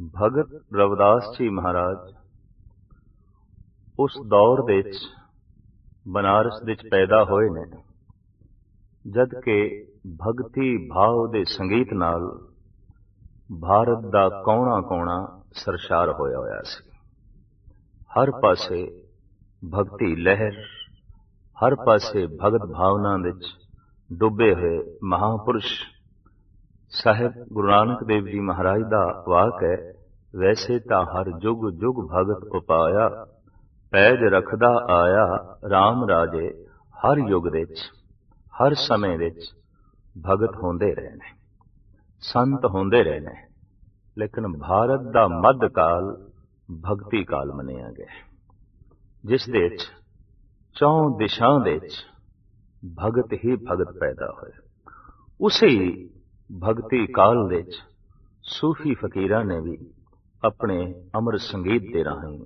ਭਗਤ ਰਵਿਦਾਸ ਜੀ ਮਹਾਰਾਜ, ਉਸ ਦੌਰ ਦੇ ਵਿੱਚ ਬਨਾਰਸ ਵਿੱਚ ਪੈਦਾ ਹੋਏ ਨੇ। ਜਦ ਕਿ ਭਗਤੀ ਭਾਵ ਦੇ ਸੰਗੀਤ ਨਾਲ ਭਾਰਤ ਦਾ ਕੋਣਾ-ਕੋਣਾ ਸਰਸ਼ਾਰ ਹੋਇਆ ਹੋਇਆ ਸੀ। ਹਰ ਪਾਸੇ ਭਗਤੀ ਲਹਿਰ, ਹਰ ਪਾਸੇ ਭਗਤ ਭਾਵਨਾ ਵਿੱਚ ਡੁੱਬੇ ਹੋਏ ਮਹਾਪੁਰਸ਼ ਸਾਹਿਬ ਗੁਰੂ ਨਾਨਕ ਦੇਵ ਜੀ ਮਹਾਰਾਜ ਦਾ ਵਾਕ ਹੈ, ਵੈਸੇ ਤਾਂ ਹਰ ਜੁਗ ਜੁਗ ਭਗਤ ਉਪਾਇਆ, ਪੈਜ ਰਖਦਾ ਆਇਆ RAM ਰਾਜੇ ਹਰ ਯੁਗ ਵਿੱਚ, ਹਰ ਸਮੇਂ ਵਿੱਚ ਭਗਤ ਹੁੰਦੇ ਰਹੇ ਨੇ ਸੰਤ ਹੁੰਦੇ ਰਹੇ ਨੇ ਲੇਕਿਨ ਭਾਰਤ ਦਾ ਮੱਧ ਕਾਲ ਭਗਤੀ ਕਾਲ ਮੰਨਿਆ ਗਿਆ ਜਿਸ ਦੇ ਵਿੱਚ ਚੌਂ ਦਿਸ਼ਾ ਦੇ ਵਿੱਚ ਭਗਤ ਹੀ ਭਗਤ ਪੈਦਾ ਹੋਏ ਉਸੇ ਭਗਤੀ ਕਾਲ ਵਿੱਚ ਸੂਫੀ ਫਕੀਰਾਂ ਨੇ ਵੀ ਆਪਣੇ ਅਮਰ ਸੰਗੀਤ ਦੇ ਰਾਹੀਂ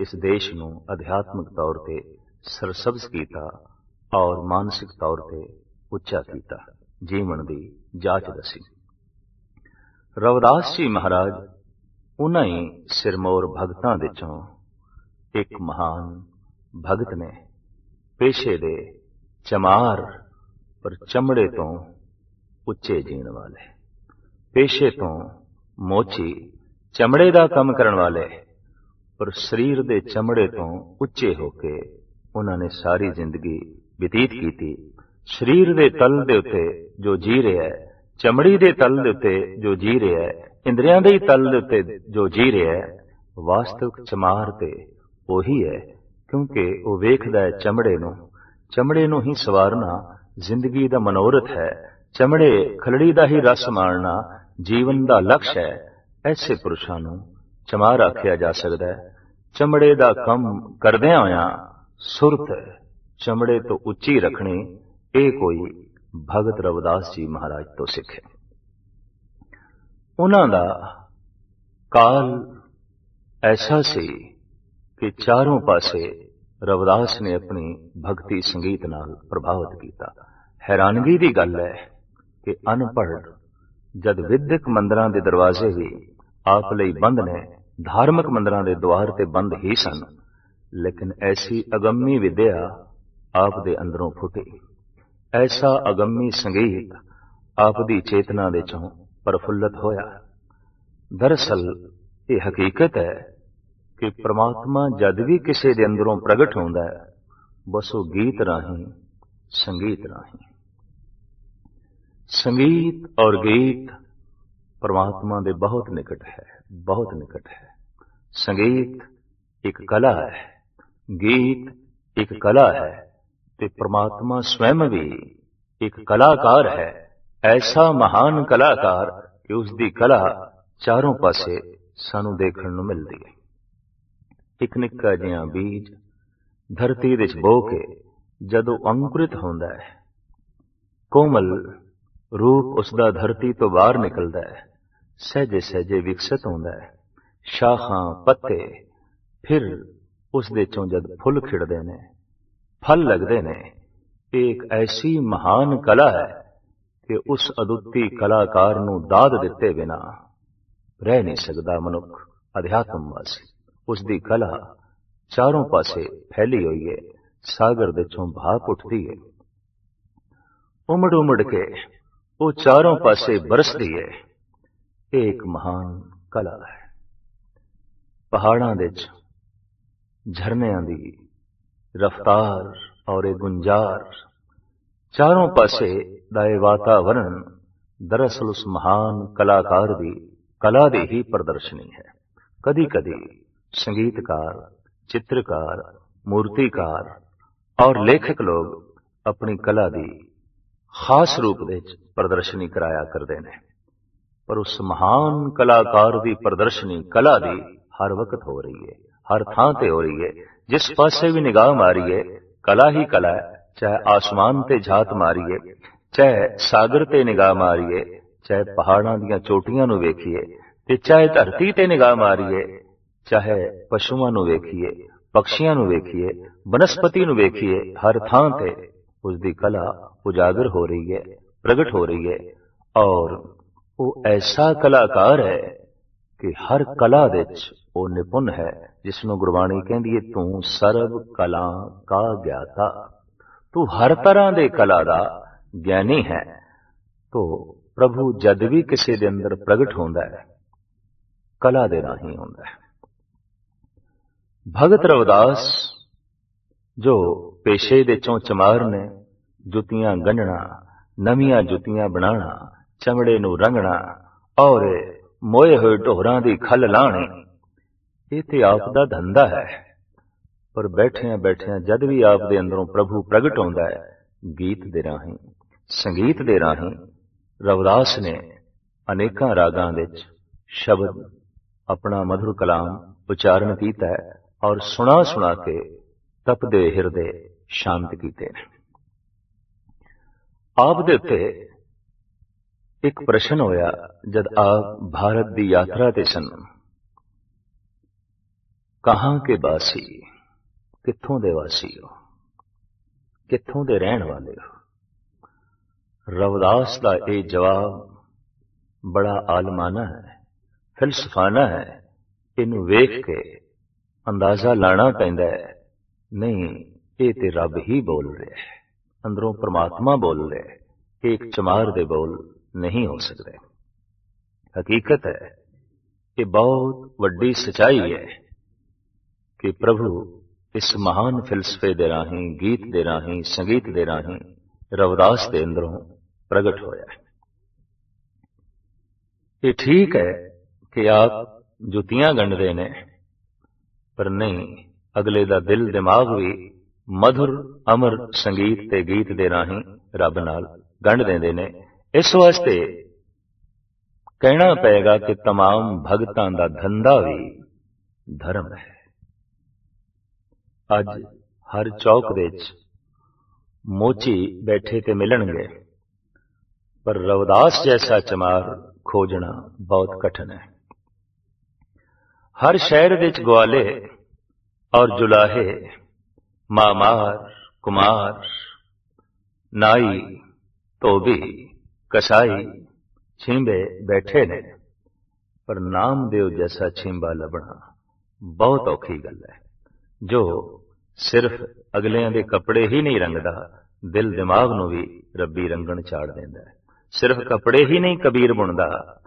ਇਸ ਦੇਸ਼ ਨੂੰ ਅਧਿਆਤਮਿਕ ਤੌਰ ਤੇ ਸਰਸਬਜ਼ ਕੀਤਾ ਔਰ ਮਾਨਸਿਕ ਤੌਰ ਤੇ ਉੱਚਾ ਕੀਤਾ। ਜੀਵਨ ਦੀ ਜਾਚ ਦਸੀ। ਰਵਿਦਾਸ ਜੀ ਮਹਾਰਾਜ ਉਹਨਾਂ ਹੀ ਸਿਰਮੌਰ ਭਗਤਾਂ ਵਿੱਚੋਂ ਇੱਕ ਮਹਾਨ ਭਗਤ ਨੇ ਪੇਸ਼ੇ ਦੇ ਚਮਾਰ ਪਰ ਚਮੜੇ ਤੋਂ ਉੱਚੇ ਜੀਣ ਵਾਲੇ। ਪੇਸ਼ੇ ਤੋਂ ਮੋਚੀ ਚਮੜੇ ਦਾ ਕੰਮ ਕਰਨ ਵਾਲੇ ਪਰ ਸਰੀਰ ਦੇ ਚਮੜੇ ਤੋਂ ਉੱਚੇ ਹੋ ਕੇ ਉਹਨਾਂ ਨੇ ਸਾਰੀ ਜ਼ਿੰਦਗੀ ਬਤੀਤ ਕੀਤੀ। ਸਰੀਰ ਦੇ ਤਲ ਦੇ ਉੱਤੇ ਜੋ ਜੀ ਰਿਹਾ ਹੈ, ਚਮੜੀ ਦੇ ਤਲ ਦੇ ਉੱਤੇ ਜੋ ਜੀ ਰਿਹਾ ਹੈ, ਇੰਦਰੀਆਂ ਦੇ ਤਲ ਦੇ ਉੱਤੇ ਜੋ ਜੀ ਰਿਹਾ ਹੈ, ਵਾਸਤਵਿਕ ਚਮਾਰ ਤੇ ਉਹੀ ਹੈ, ਕਿਉਂਕਿ ਉਹ ਵੇਖਦਾ ਹੈ ਚਮੜੇ ਨੂੰ। ਚਮੜੇ ਨੂੰ ਹੀ ਸਵਾਰਨਾ ਜ਼ਿੰਦਗੀ ਦਾ ਮਨੋਰਥ ਹੈ ਚਮੜੇ ਖਲੜੀ ਦਾ ਹੀ ਰਸ ਮਾਣਨਾ ਜੀਵਨ ਦਾ ਲਕਸ਼ ਹੈ। ਐਸੇ ਪੁਰਸ਼ਾਂ ਨੂੰ ਚਮਾਰ ਆਖਿਆ ਜਾ ਸਕਦਾ ਹੈ। ਚਮੜੇ ਦਾ ਕੰਮ ਕਰਦਿਆਂ ਹੋਇਆਂ ਸੁਰਤ ਚਮੜੇ ਤੋਂ ਉੱਚੀ ਰੱਖਣੀ ਇਹ ਕੋਈ ਭਗਤ ਰਵਿਦਾਸ ਜੀ ਮਹਾਰਾਜ ਤੋਂ ਸਿੱਖੇ ਉਹਨਾਂ ਦਾ ਕਾਲ ਐਸਾ ਸੀ ਕਿ ਚਾਰੋਂ ਪਾਸੇ ਰਵਿਦਾਸ ਨੇ ਆਪਣੀ ਭਗਤੀ ਸੰਗੀਤ ਨਾਲ ਪ੍ਰਭਾਵਿਤ ਕੀਤਾ। ਹੈਰਾਨਗੀ ਦੀ ਗੱਲ ਹੈ ਕਿ ਅਨਪੜ੍ਹ ਜਦ ਵਿਦਿਅਕ ਮੰਦਰਾਂ ਦੇ ਦਰਵਾਜ਼ੇ ਵੀ ਆਪ ਲਈ ਬੰਦ ਨੇ, ਧਾਰਮਿਕ ਮੰਦਰਾਂ ਦੇ ਦਵਾਰ ਤੇ ਬੰਦ ਹੀ ਸਨ। ਲੇਕਿਨ ਐਸੀ ਅਗੰਮੀ ਵਿਦਿਆ ਆਪ ਦੇ ਅੰਦਰੋਂ ਫੁੱਟੀ। ਐਸਾ ਅਗੰਮੀ ਸੰਗੀਤ ਆਪ ਦੀ ਚੇਤਨਾ ਦੇ ਚੋਂ ਪਰਫੁੱਲਤ ਹੋਇਆ। ਦਰਅਸਲ, ਇਹ ਹਕੀਕਤ ਹੈ ਕਿ ਪ੍ਰਮਾਤਮਾ ਜਦ ਵੀ ਕਿਸੇ ਦੇ ਅੰਦਰੋਂ ਪ੍ਰਗਟ ਹੁੰਦਾ ਹੈ, ਬਸ ਉਹ ਗੀਤ ਰਾਹੀਂ, ਸੰਗੀਤ ਰਾਹੀਂ। ਸੰਗੀਤ ਔਰ ਗੀਤ ਪਰਮਾਤਮਾ ਦੇ ਬਹੁਤ ਨਿਕਟ ਹੈ, ਬਹੁਤ ਨਿਕਟ ਹੈ। ਸੰਗੀਤ ਇੱਕ ਕਲਾ ਹੈ, ਗੀਤ ਇੱਕ ਕਲਾ ਹੈ ਤੇ ਪ੍ਰਮਾਤਮਾ ਸਵੈਮ ਵੀ ਇੱਕ ਕਲਾਕਾਰ ਹੈ। ਐਸਾ ਮਹਾਨ ਕਲਾਕਾਰ ਕਿ ਉਸ ਦੀ ਕਲਾ ਚਾਰੋਂ ਪਾਸੇ ਸਾਨੂੰ ਦੇਖਣ ਨੂੰ ਮਿਲਦੀ ਹੈ। ਇੱਕ ਨਿੱਕਾ ਜਿਹਾ ਬੀਜ ਧਰਤੀ ਵਿੱਚ ਬੋ ਕੇ ਜਦੋਂ ਅੰਕੁਰਿਤ ਹੁੰਦਾ ਹੈ, ਕੋਮਲ ਰੂਪ ਉਸ ਦਾ ਧਰਤੀ ਤੋਂ ਬਾਹਰ ਨਿਕਲਦਾ ਹੈ। ਸਹਜੇ ਸਹਜੇ ਵਿਕਸਿਤ ਹੁੰਦਾ ਹੈ। ਸ਼ਾਖਾਂ, ਪੱਤੇ, ਫਿਰ ਉਸ ਦੇ ਚੋਂ ਜਦ ਫੁੱਲ ਖਿੜਦੇ ਨੇ, ਫਲ ਲੱਗਦੇ ਨੇ ਇਹ ਇੱਕ ਐਸੀ ਮਹਾਨ ਕਲਾ ਹੈ ਕਿ ਉਸ ਅਦੁੱਤੀ ਕਲਾਕਾਰ ਨੂੰ ਦਾਦ ਦਿੱਤੇ ਬਿਨਾ ਰਹਿ ਨਹੀਂ ਸਕਦਾ ਮਨੁੱਖ, ਅਧਿਆਤਮ ਵਾਸੀ। ਉਸ ਦੀ ਕਲਾ ਚਾਰੋਂ ਪਾਸੇ ਫੈਲੀ ਹੋਈ ਹੈ, ਸਾਗਰ ਦੇ ਚੋਂ ਭਾਪ ਉੱਠਦੀ ਹੈ। ਉਮੜ ਉਮੜ ਕੇ ਉਹ ਚਾਰੋਂ ਪਾਸੇ ਬਰਸਦੀ ਹੈ ਇਹ ਇੱਕ ਮਹਾਨ ਕਲਾ ਹੈ। ਪਹਾੜਾਂ ਦੇ ਵਿੱਚ, ਝਰਨਿਆਂ ਦੀ ਰਫਤਾਰ ਔਰ ਇਹ ਗੁੰਜਾਰ। ਚਾਰੋਂ ਪਾਸੇ ਦਾ ਇਹ ਵਾਤਾਵਰਣ ਦਰਅਸਲ ਉਸ ਮਹਾਨ ਕਲਾਕਾਰ ਦੀ, ਕਲਾ ਦੀ ਹੀ ਪ੍ਰਦਰਸ਼ਨੀ ਹੈ। ਕਦੀ ਕਦੀ ਸੰਗੀਤਕਾਰ, ਚਿੱਤਰਕਾਰ, ਮੂਰਤੀਕਾਰ ਔਰ ਲੇਖਕ ਲੋਕ ਆਪਣੀ ਕਲਾ ਦੀ ਖਾਸ ਰੂਪ ਵਿੱਚ ਪ੍ਰਦਰਸ਼ਨੀ ਕਰਾਇਆ ਕਰਦੇ ਨੇ। ਪਰ ਉਸ ਮਹਾਨ ਕਲਾਕਾਰ ਦੀ ਪ੍ਰਦਰਸ਼ਨੀ, ਕਲਾ ਦੀ ਹਰ ਵਕਤ ਹੋ ਰਹੀ ਹੈ ਹਰ ਥਾਂ ਤੇ ਹੋ ਰਹੀ ਹੈ ਜਿਸ ਪਾਸੇ ਵੀ ਨਿਗਾਹ ਮਾਰੀਏ ਕਲਾ ਹੀ ਕਲਾ ਹੈ, ਚਾਹੇ ਆਸਮਾਨ ਤੇ ਝਾਤ ਮਾਰੀਏ ਚਾਹੇ ਸਾਗਰ ਤੇ ਨਿਗਾਹ ਮਾਰੀਏ ਚਾਹੇ ਪਹਾੜਾਂ ਦੀਆਂ ਚੋਟੀਆਂ ਨੂੰ ਵੇਖੀਏ, ਤੇ ਚਾਹੇ ਧਰਤੀ ਤੇ ਨਿਗਾਹ ਮਾਰੀਏ ਚਾਹੇ ਪਸ਼ੂਆਂ ਨੂੰ ਵੇਖੀਏ, ਪਕਸ਼ੀਆਂ ਨੂੰ ਵੇਖੀਏ, ਬਨਸਪਤੀ ਨੂੰ ਵੇਖੀਏ, ਹਰ ਥਾਂ ਤੇ ਉਸ ਦੀ ਕਲਾ ਉਜਾਗਰ ਹੋ ਰਹੀ ਹੈ ਪ੍ਰਗਟ ਹੋ ਰਹੀ ਹੈ ਔਰ ਉਹ ਐਸਾ ਕਲਾਕਾਰ ਹੈ ਕਿ ਹਰ ਕਲਾ ਦੇ ਵਿੱਚ ਉਹ ਨਿਪੁੰਨ ਹੈ ਜਿਸ ਨੂੰ ਗੁਰਬਾਣੀ ਕਹਿੰਦੀ ਹੈ ਤੂੰ ਸਰਬ ਕਲਾ ਕਾ ਗਿਆਤਾ ਤੂੰ ਹਰ ਤਰ੍ਹਾਂ ਦੇ ਕਲਾ ਦਾ ਗਿਆਨੀ ਹੈ ਤੋ ਪ੍ਰਭੂ ਜਦ ਵੀ ਕਿਸੇ ਦੇ ਅੰਦਰ ਪ੍ਰਗਟ ਹੁੰਦਾ ਹੈ ਕਲਾ ਦੇ ਰਾਹੀਂ ਹੁੰਦਾ ਹੈ ਭਗਤ ਰਵਿਦਾਸ ਜੋ ਪੇਸ਼ੇ ਦੇ ਚੋਂ ਚਮਾਰ ਨੇ ਜੁੱਤੀਆਂ ਗੰਢਣਾ, ਨਵੀਆਂ ਜੁੱਤੀਆਂ ਬਣਾਉਣਾ, ਚਮੜੇ ਨੂੰ ਰੰਗਣਾ, ਔਰ ਮੋਏ ਹੋਏ ਢੋਰਾਂ ਦੀ ਖੱਲ ਲਾਣੀ ਇਹ ਤੇ ਆਪ ਦਾ ਧੰਦਾ ਹੈ, ਪਰ ਬੈਠਿਆਂ ਬੈਠਿਆਂ ਜਦ ਵੀ ਆਪ ਦੇ ਅੰਦਰੋਂ ਪ੍ਰਭੂ ਪ੍ਰਗਟ ਹੁੰਦਾ ਹੈ, ਗੀਤ ਦੇ ਰਾਹੀਂ, ਸੰਗੀਤ ਦੇ ਰਾਹੀਂ, ਰਵਦਾਸ ਨੇ ਅਨੇਕਾਂ ਰਾਗਾਂ ਵਿੱਚ ਸ਼ਬਦ, ਆਪਣਾ ਮధుਰ ਕਲਾਮ ਉਚਾਰਨ ਕੀਤਾ ਹੈ ਔਰ ਸੁਣਾ ਸੁਣਾ ਕੇ ਤਪਦੇ ਹਿਰਦੇ ਸ਼ਾਂਤ ਕੀਤੇ। ਨੇ ਆਪ ਦੇ ਉੱਤੇ ਇੱਕ ਪ੍ਰਸ਼ਨ ਹੋਇਆ, ਜਦ ਆਪ ਭਾਰਤ ਦੀ ਯਾਤਰਾ ਤੇ ਸਨ। ਕਹਾਂ ਕੇ ਵਾਸੀ? ਕਿੱਥੋਂ ਦੇ ਵਾਸੀ ਹੋ? ਕਿੱਥੋਂ ਦੇ ਰਹਿਣ ਵਾਲੇ ਹੋ? ਰਵਦਾਸ ਦਾ ਇਹ ਜਵਾਬ ਬੜਾ ਆਲਮਾਨਾ ਹੈ, ਫਿਲਸਫਾਨਾ ਹੈ। ਇਹਨੂੰ ਵੇਖ ਕੇ ਅੰਦਾਜ਼ਾ ਲਾਣਾ ਪੈਂਦਾ ਹੈ, ਨਹੀਂ ਇਹ ਤੇ ਰੱਬ ਹੀ ਬੋਲ ਰਿਹਾ ਹੈ। ਅੰਦਰੋਂ ਪ੍ਰਮਾਤਮਾ ਬੋਲ ਰਿਹਾ ਹੈ ਇੱਕ ਚਮਾਰ ਦੇ ਬੋਲ ਨਹੀਂ ਹੋ ਸਕਦੇ। ਹਕੀਕਤ ਹੈ ਇਹ ਬਹੁਤ ਵੱਡੀ ਸਚਾਈ ਹੈ ਕਿ ਪ੍ਰਭੂ ਇਸ ਮਹਾਨ ਫਿਲਸਫੇ ਦੇ ਰਾਹੀਂ, ਗੀਤ ਦੇ ਰਾਹੀਂ, ਸੰਗੀਤ ਦੇ ਰਾਹੀਂ ਰਵਦਾਸ ਦੇ ਅੰਦਰੋਂ ਪ੍ਰਗਟ ਹੋਇਆ ਇਹ ਠੀਕ ਹੈ ਕਿ ਆਪ ਜੁੱਤੀਆਂ ਗੰਢਦੇ ਨੇ, ਪਰ ਨਹੀਂ, ਅਗਲੇ ਦਾ ਦਿਲ ਦਿਮਾਗ ਵੀ ਮਧੁਰ ਅਮਰ ਸੰਗੀਤ ਤੇ ਗੀਤ ਦੇ ਰਾਹੀਂ ਰੱਬ ਨਾਲ ਗੰਢ ਦਿੰਦੇ ਨੇ। ਇਸ ਵਾਸਤੇ ਕਹਿਣਾ ਪਏਗਾ ਕਿ ਤਮਾਮ ਭਗਤਾਂ ਦਾ ਧੰਦਾ ਵੀ ਧਰਮ ਹੈ। ਅੱਜ ਹਰ ਚੌਕ ਵਿੱਚ ਮੋਚੀ ਬੈਠੇ ਤੇ ਮਿਲਣਗੇ, ਪਰ ਰਵਦਾਸ ਜੈਸਾ ਚਮਾਰ ਖੋਜਣਾ ਬਹੁਤ ਕਠਿਨ ਹੈ। ਹਰ ਸ਼ਹਿਰ ਵਿੱਚ ਗਵਾਲੇ ਔਰ ਜੁਲਾਹੇ ਮਾਮਾਰ, ਕੁਮਾਰ, ਨਾਈ, ਧੋਬੀ, ਕਸਾਈ, ਛਿੰਬੇ ਬੈਠੇ ਨੇ। ਪਰ ਨਾਮ ਨਾਮਦੇਵ ਜੈਸਾ ਛਿੰਬਾ ਲੱਭਣਾ ਬਹੁਤ ਔਖੀ ਗੱਲ ਹੈ, ਜੋ ਸਿਰਫ ਅਗਲਿਆਂ ਦੇ ਕੱਪੜੇ ਹੀ ਨਹੀਂ ਰੰਗਦਾ, ਦਿਲ ਦਿਮਾਗ ਨੂੰ ਵੀ ਰੱਬੀ ਰੰਗਣ ਚਾੜ ਦਿੰਦਾ ਹੈ। ਸਿਰਫ ਕੱਪੜੇ ਹੀ ਨਹੀਂ ਕਬੀਰ ਬੁਣਦਾ,